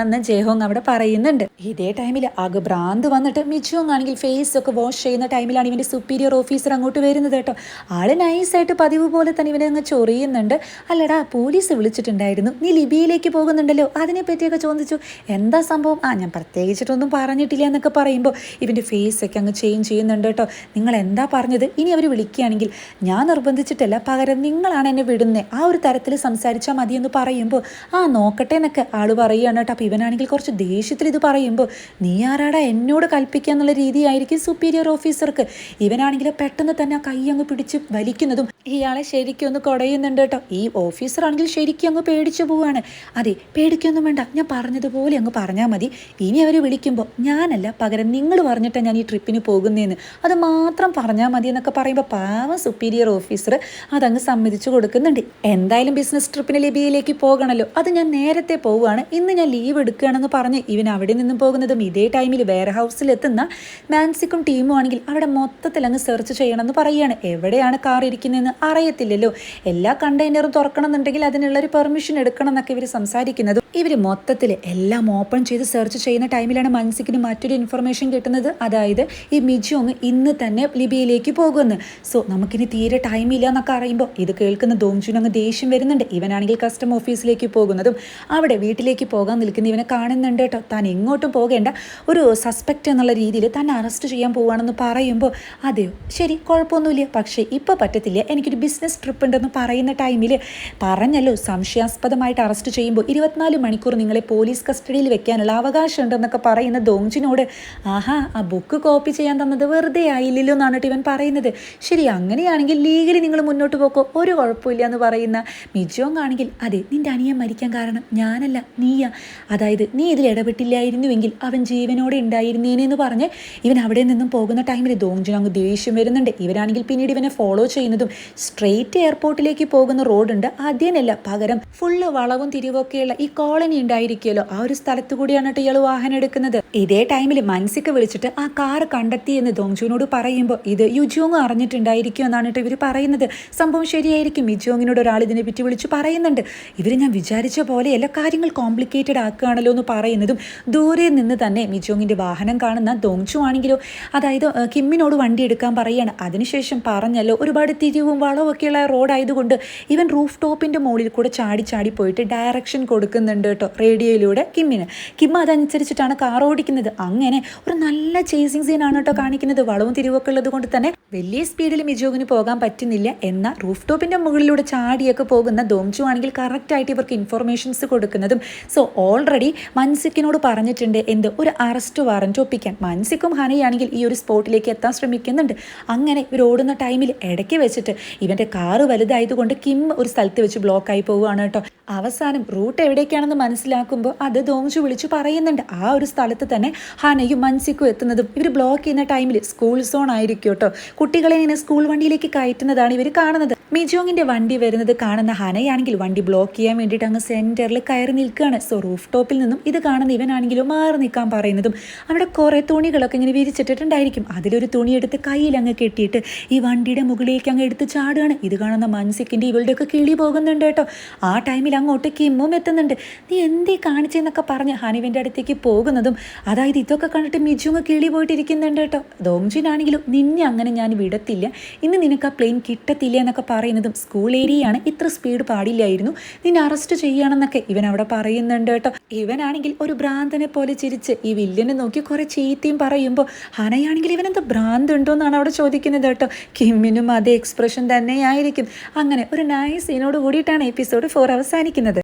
അപ്പുറമാണെന്ന് ജയഹോങ് അവിടെ പറയുന്നുണ്ട്. ഇതേ ടൈമിൽ ആകെ ഭ്രാന്ത് വന്നിട്ട് മിജോങ് ആണെങ്കിൽ ഫേസ് ഒക്കെ വാഷ് ചെയ്യുന്ന ടൈമിലാണ് ഇവന്റെ സുപ്പീരിയർ ഓഫീസർ അങ്ങോട്ട് വരുന്നത് കേട്ടോ. ആൾ നൈസായിട്ട് പതിവ് പോലെ തന്നെ ഇവനെ അങ്ങ് ചൊറിയുന്നുണ്ട്. അല്ലടാ പോലീസ് വിളിച്ചിട്ടുണ്ടായിരുന്നു. നീ ലിബിയയിലേക്ക് പോകുന്നുണ്ടല്ലോ. അതിനെ പറ്റിയൊക്കെ ചോദിച്ചു. എന്താ സംഭവം? ആ ഞാൻ പ്രത്യേകിച്ചിട്ടൊന്നും പറഞ്ഞിട്ടില്ല എന്നൊക്കെ പറയുമ്പോൾ ഇവന്റെ ഫേസ് ഒക്കെ അങ്ങ് ചേഞ്ച് ചെയ്യുന്നുണ്ട് കേട്ടോ. നിങ്ങൾ എന്താ പറഞ്ഞത്? ഇനി അവർ വിളിക്കുകയാണെങ്കിൽ ഞാൻ നിർബന്ധിച്ചിട്ടല്ല പകരം നിങ്ങളാണ് എന്നെ വിടുന്നത് ആ ഒരു തരത്തിൽ സംസാരിച്ചാൽ മതിയെന്ന് പറയുമ്പോൾ ആ നോക്കട്ടെ എന്നൊക്കെ ആൾ പറയുകയാണ് കേട്ടോ. അപ്പോൾ ഇവനാണെങ്കിൽ കുറച്ച് ദേഷ്യത്തിൽ ഇത് പറയുമ്പോൾ നീ ആരാടാ എന്നോട് കൽപ്പിക്കുക എന്നുള്ള രീതിയായിരിക്കും സുപ്പീരിയർ ഓഫീസർക്ക് ഇവനാണെങ്കിൽ പെട്ടെന്ന് തന്നെ ആ കൈ അങ്ങ് പിടിച്ച് വലിക്കുന്നതും ഇയാളെ ശരിക്കും ഒന്ന് കുടയുന്നുണ്ട് കേട്ടോ. ഈ ഓഫീസറാണെങ്കിൽ ശരിക്കും അങ്ങ് പേടിച്ചു പോവാണ്. അതെ പേടിക്കൊന്നും വേണ്ട. ഞാൻ പറഞ്ഞതുപോലെ അങ്ങ് പറഞ്ഞാൽ മതി. ഇനി അവർ വിളിക്കുമ്പോൾ ഞാനല്ല പകരം നിങ്ങൾ പറഞ്ഞിട്ടാണ് ഞാൻ ഈ ട്രിപ്പിന് പോകുന്നതെന്ന് അത് മാത്രം പറഞ്ഞാൽ മതി എന്നൊക്കെ പറയുമ്പോൾ പാവം സുപ്പീരിയർ ഓഫീസർ അതങ്ങ് സമ്മതിച്ചു കൊടുക്കുന്നുണ്ട്. എന്തായാലും ബിസിനസ് ട്രിപ്പിന് ലിബിയയിലേക്ക് പോകണമല്ലോ അത് ഞാൻ നേരത്തെ പോവുകയാണ് ഇന്ന് ഞാൻ ലീവ് എടുക്കുകയാണെന്ന് പറഞ്ഞ് ഇവൻ അവിടെ നിന്നും പോകുന്നതും ഇതേ ടൈമിൽ വെയർ ഹൗസിൽ എത്തുന്ന മാൻസിക്കും ടീമും ആണെങ്കിൽ അവിടെ മൊത്തത്തിൽ അങ്ങ് സെർച്ച് ചെയ്യണമെന്ന് പറയുകയാണ്. എവിടെയാണ് കാർ ഇരിക്കുന്നതെന്ന് അറിയത്തില്ലല്ലോ. എല്ലാ കണ്ടെയ്നറും തുറക്കണമെന്നുണ്ടെങ്കിൽ അതിനുള്ളൊരു പെർമിഷൻ എടുക്കണം എന്നൊക്കെ ഇവർ സംസാരിക്കുന്നതും. ഇവർ മൊത്തത്തിൽ എല്ലാം ഓപ്പൺ ചെയ്ത് സെർച്ച് ചെയ്യുന്ന ടൈമിലാണ് മൻസിക്കിന് മറ്റൊരു ഇൻഫർമേഷൻ കിട്ടുന്നത്. അതായത് ഈ മിജോങ് ഇന്ന് തന്നെ ലിബിയയിലേക്ക് പോകുമെന്ന് സോ നമുക്കിനി തീരെ ടൈമില്ല എന്നൊക്കെ അറിയുമ്പോൾ ഇത് കേൾക്കുന്ന ദോംജുൻ അങ്ങ് ദേഷ്യം വരുന്നുണ്ട്. ഇവനാണെങ്കിൽ കസ്റ്റം ഓഫീസിലേക്ക് പോകുന്നതും അവിടെ വീട്ടിലേക്ക് പോകാൻ നിൽക്കുന്ന ഇവനെ കാണുന്നുണ്ട് കേട്ടോ. താൻ എങ്ങോട്ടും പോകേണ്ട. ഒരു സസ്പെക്റ്റ് എന്നുള്ള രീതിയിൽ തന്നെ അറസ്റ്റ് ചെയ്യാൻ പോവുകയാണെന്ന് പറയുമ്പോൾ അതെയോ ശരി കുഴപ്പമൊന്നുമില്ല. പക്ഷേ ഇപ്പോൾ പറ്റത്തില്ല. എനിക്കൊരു ബിസിനസ് ട്രിപ്പ് ഉണ്ടെന്ന് പറയുന്ന ടൈമിൽ പറഞ്ഞല്ലോ സംശയാസ്പദമായിട്ട് അറസ്റ്റ് ചെയ്യുമ്പോൾ ഇരുപത്തിനാല് മണിക്കൂർ നിങ്ങളെ പോലീസ് കസ്റ്റഡിയിൽ വെക്കാനുള്ള അവകാശമുണ്ടെന്നൊക്കെ പറയുന്ന ദോങ്ജിനോട് ആഹാ ആ ബുക്ക് കോപ്പി ചെയ്യാൻ തന്നത് വെറുതെ ആയില്ലല്ലോ എന്നാണ് ഇവൻ പറയുന്നത്. ശരി അങ്ങനെയാണെങ്കിൽ ലീഗലി നിങ്ങൾ മുന്നോട്ട് പോക്കോ ഒരു കുഴപ്പമില്ല എന്ന് പറയുന്ന മിജോങ് ആണെങ്കിൽ അതെ നിന്റെ അനിയൻ മരിക്കാൻ കാരണം ഞാനല്ല നീയാ. അതായത് നീ ഇതിൽ ഇടപെട്ടില്ലായിരുന്നുവെങ്കിൽ അവൻ ജീവനോടെ ഉണ്ടായിരുന്നേനെ എന്ന് പറഞ്ഞ് ഇവൻ അവിടെ നിന്നും പോകുന്ന ടൈമിൽ ദോങ്ജിന് അങ്ങ് ദേഷ്യം വരുന്നുണ്ട്. ഇവരാണെങ്കിൽ പിന്നീട് ഇവനെ ഫോളോ ചെയ്യുന്നതും സ്ട്രെയിറ്റ് എയർപോർട്ടിലേക്ക് പോകുന്ന റോഡുണ്ട്. ആദ്യമല്ല പകരം ഫുള്ള് വളവും തിരിവൊക്കെയുള്ള ഈ കോളനി ഉണ്ടായിരിക്കുമല്ലോ. ആ ഒരു സ്ഥലത്ത് കൂടിയാണ് കേട്ടോ ഇയാൾ വാഹനം എടുക്കുന്നത്. ഇതേ ടൈമിൽ മൻസിക്ക് വിളിച്ചിട്ട് ആ കാർ കണ്ടെത്തി എന്ന് ദോങ്ജുവിനോട് പറയുമ്പോൾ ഇത് യുജോങ് അറിഞ്ഞിട്ടുണ്ടായിരിക്കും എന്നാണ് കേട്ടോ ഇവർ പറയുന്നത്. സംഭവം ശരിയായിരിക്കും. യുജോങ്ങിനോട് ഒരാൾ ഇതിനെ പറ്റി വിളിച്ച് പറയുന്നുണ്ട്. ഇവർ ഞാൻ വിചാരിച്ച പോലെ എല്ലാ കാര്യങ്ങൾ കോംപ്ലിക്കേറ്റഡ് ആക്കുകയാണല്ലോ എന്ന് പറയുന്നതും ദൂരെ നിന്ന് തന്നെ മിജോങ്ങിന്റെ വാഹനം കാണുന്ന ദോങ്ചു ആണെങ്കിലോ അതായത് കിമ്മിനോട് വണ്ടി എടുക്കാൻ പറയുകയാണ് അതിനുശേഷം പറഞ്ഞല്ലോ ഒരുപാട് തിരിവും വളവും ഒക്കെയുള്ള റോഡായതുകൊണ്ട് ഇവൻ റൂഫ് ടോപ്പിന്റെ മുകളിൽ കൂടെ ചാടി ചാടി പോയിട്ട് ഡയറക്ഷൻ കൊടുക്കുന്നുണ്ട്. കേട്ടോ റേഡിയോയിലൂടെ കിമ്മിന്. കിം അതനുസരിച്ചിട്ടാണ് കാർ ഓടിക്കുന്നത്. അങ്ങനെ ഒരു നല്ല ചേസിങ് സീനാണ് കേട്ടോ കാണിക്കുന്നത്. വളവും തിരിവൊക്കെ ഉള്ളത് കൊണ്ട് തന്നെ വലിയ സ്പീഡിൽ മിജോഗിന് പോകാൻ പറ്റുന്നില്ല. എന്നാൽ റൂഫ് ടോപ്പിന്റെ മുകളിലൂടെ ചാടിയൊക്കെ പോകുന്ന ദോംചു ആണെങ്കിൽ കറക്റ്റായിട്ട് ഇവർക്ക് ഇൻഫർമേഷൻസ് കൊടുക്കുന്നതും സോ ഓൾറെഡി മൻസിക്കിനോട് പറഞ്ഞിട്ടുണ്ട് എന്ത്? ഒരു അറസ്റ്റ് വാറന്റ് ഒപ്പിക്കാൻ. മൻസിക്കും ഹനയാണെങ്കിൽ ഈ ഒരു സ്പോട്ടിലേക്ക് എത്താൻ ശ്രമിക്കുന്നുണ്ട്. അങ്ങനെ ഇവർ ഓടുന്ന ടൈമിൽ ഇടയ്ക്ക് വെച്ചിട്ട് ഇവന്റെ കാറ് വലുതായതുകൊണ്ട് കിം ഒരു സ്ഥലത്ത് വെച്ച് ബ്ലോക്ക് ആയി പോവുകയാണ് കേട്ടോ. അവസാനം റൂട്ട് എവിടേക്കാണെന്ന് മനസ്സിലാക്കുമ്പോൾ അത് ദോംചു വിളിച്ചു പറയുന്നുണ്ട്. ആ ഒരു സ്ഥലത്ത് തന്നെ ഹനയും മൻസിക്കും എത്തുന്നതും ഇവർ ബ്ലോക്ക് ചെയ്യുന്ന ടൈമിൽ സ്കൂൾ സോൺ ആയിരിക്കും കേട്ടോ. കുട്ടികളെ ഇങ്ങനെ സ്കൂൾ വണ്ടിയിലേക്ക് കയറ്റുന്നതാണ് ഇവർ കാണുന്നത്. മിജോങ്ങിന്റെ വണ്ടി വരുന്നത് കാണുന്ന ഹനയാണെങ്കിൽ വണ്ടി ബ്ലോക്ക് ചെയ്യാൻ വേണ്ടിയിട്ട് അങ്ങ് സെന്ററിൽ കയറി നിൽക്കുകയാണ്. സോ റൂഫ് ടോപ്പിൽ നിന്നും ഇത് കാണുന്ന ഇവനാണെങ്കിലും മാറി നിൽക്കാൻ പറയുന്നതും അവിടെ കുറേ തുണികളൊക്കെ ഇങ്ങനെ വിരിച്ചിട്ടിട്ടുണ്ടായിരിക്കും. അതിലൊരു തുണി എടുത്ത് കയ്യിൽ അങ്ങ് കെട്ടിയിട്ട് ഈ വണ്ടിയുടെ മുകളിലേക്ക് അങ്ങ് എടുത്ത് ചാടുകയാണ്. ഇത് കാണുന്ന മൻസിക്കിന്റെ ഇവളുടെ ഒക്കെ കിളി പോകുന്നുണ്ട് കേട്ടോ. ആ ടൈമിൽ അങ്ങോട്ട് കിമ്മും എത്തുന്നുണ്ട്. നീ എന്തേ കാണിച്ചെന്നൊക്കെ പറഞ്ഞ് ഹനുവിന്റെ അടുത്തേക്ക് പോകുന്നതും അതായത് ഇതൊക്കെ കണ്ടിട്ട് മിജുങ്ങ് കിളി പോയിട്ടിരിക്കുന്നുണ്ട് കേട്ടോ. ദോംജിനാണെങ്കിലും നിന്നെ അങ്ങനെ ഞാൻ വിടത്തില്ല. ഇന്ന് നിനക്ക് ആ പ്ലെയിൻ കിട്ടത്തില്ല എന്നൊക്കെ പറയുന്നതും സ്കൂൾ ഏരിയയാണ് ഇത്ര സ്പീഡ് പാടില്ലായിരുന്നു. നിന്നെ അറസ്റ്റ് ചെയ്യുകയാണെന്നൊക്കെ ഇവൻ അവിടെ പറയുന്നുണ്ട് കേട്ടോ. ഇവനാണെങ്കിൽ ഒരു ഭ്രാന്തനെ പോലെ ചിരിച്ച് ഈ വില്ലനെ നോക്കി കുറേ ചീത്തയും പറയുമ്പോൾ ഹനയാണെങ്കിൽ ഇവൻ എന്താ ഭ്രാന്ത് ഉണ്ടോ എന്നാണ് അവിടെ ചോദിക്കുന്നത് കേട്ടോ. കിമ്മിനും അതേ എക്സ്പ്രഷൻ തന്നെയായിരിക്കും. അങ്ങനെ ഒരു നൈസ് സീനോട് കൂടിയിട്ടാണ് എപ്പിസോഡ് ഫോർ അവസാനിക്കുന്നത്.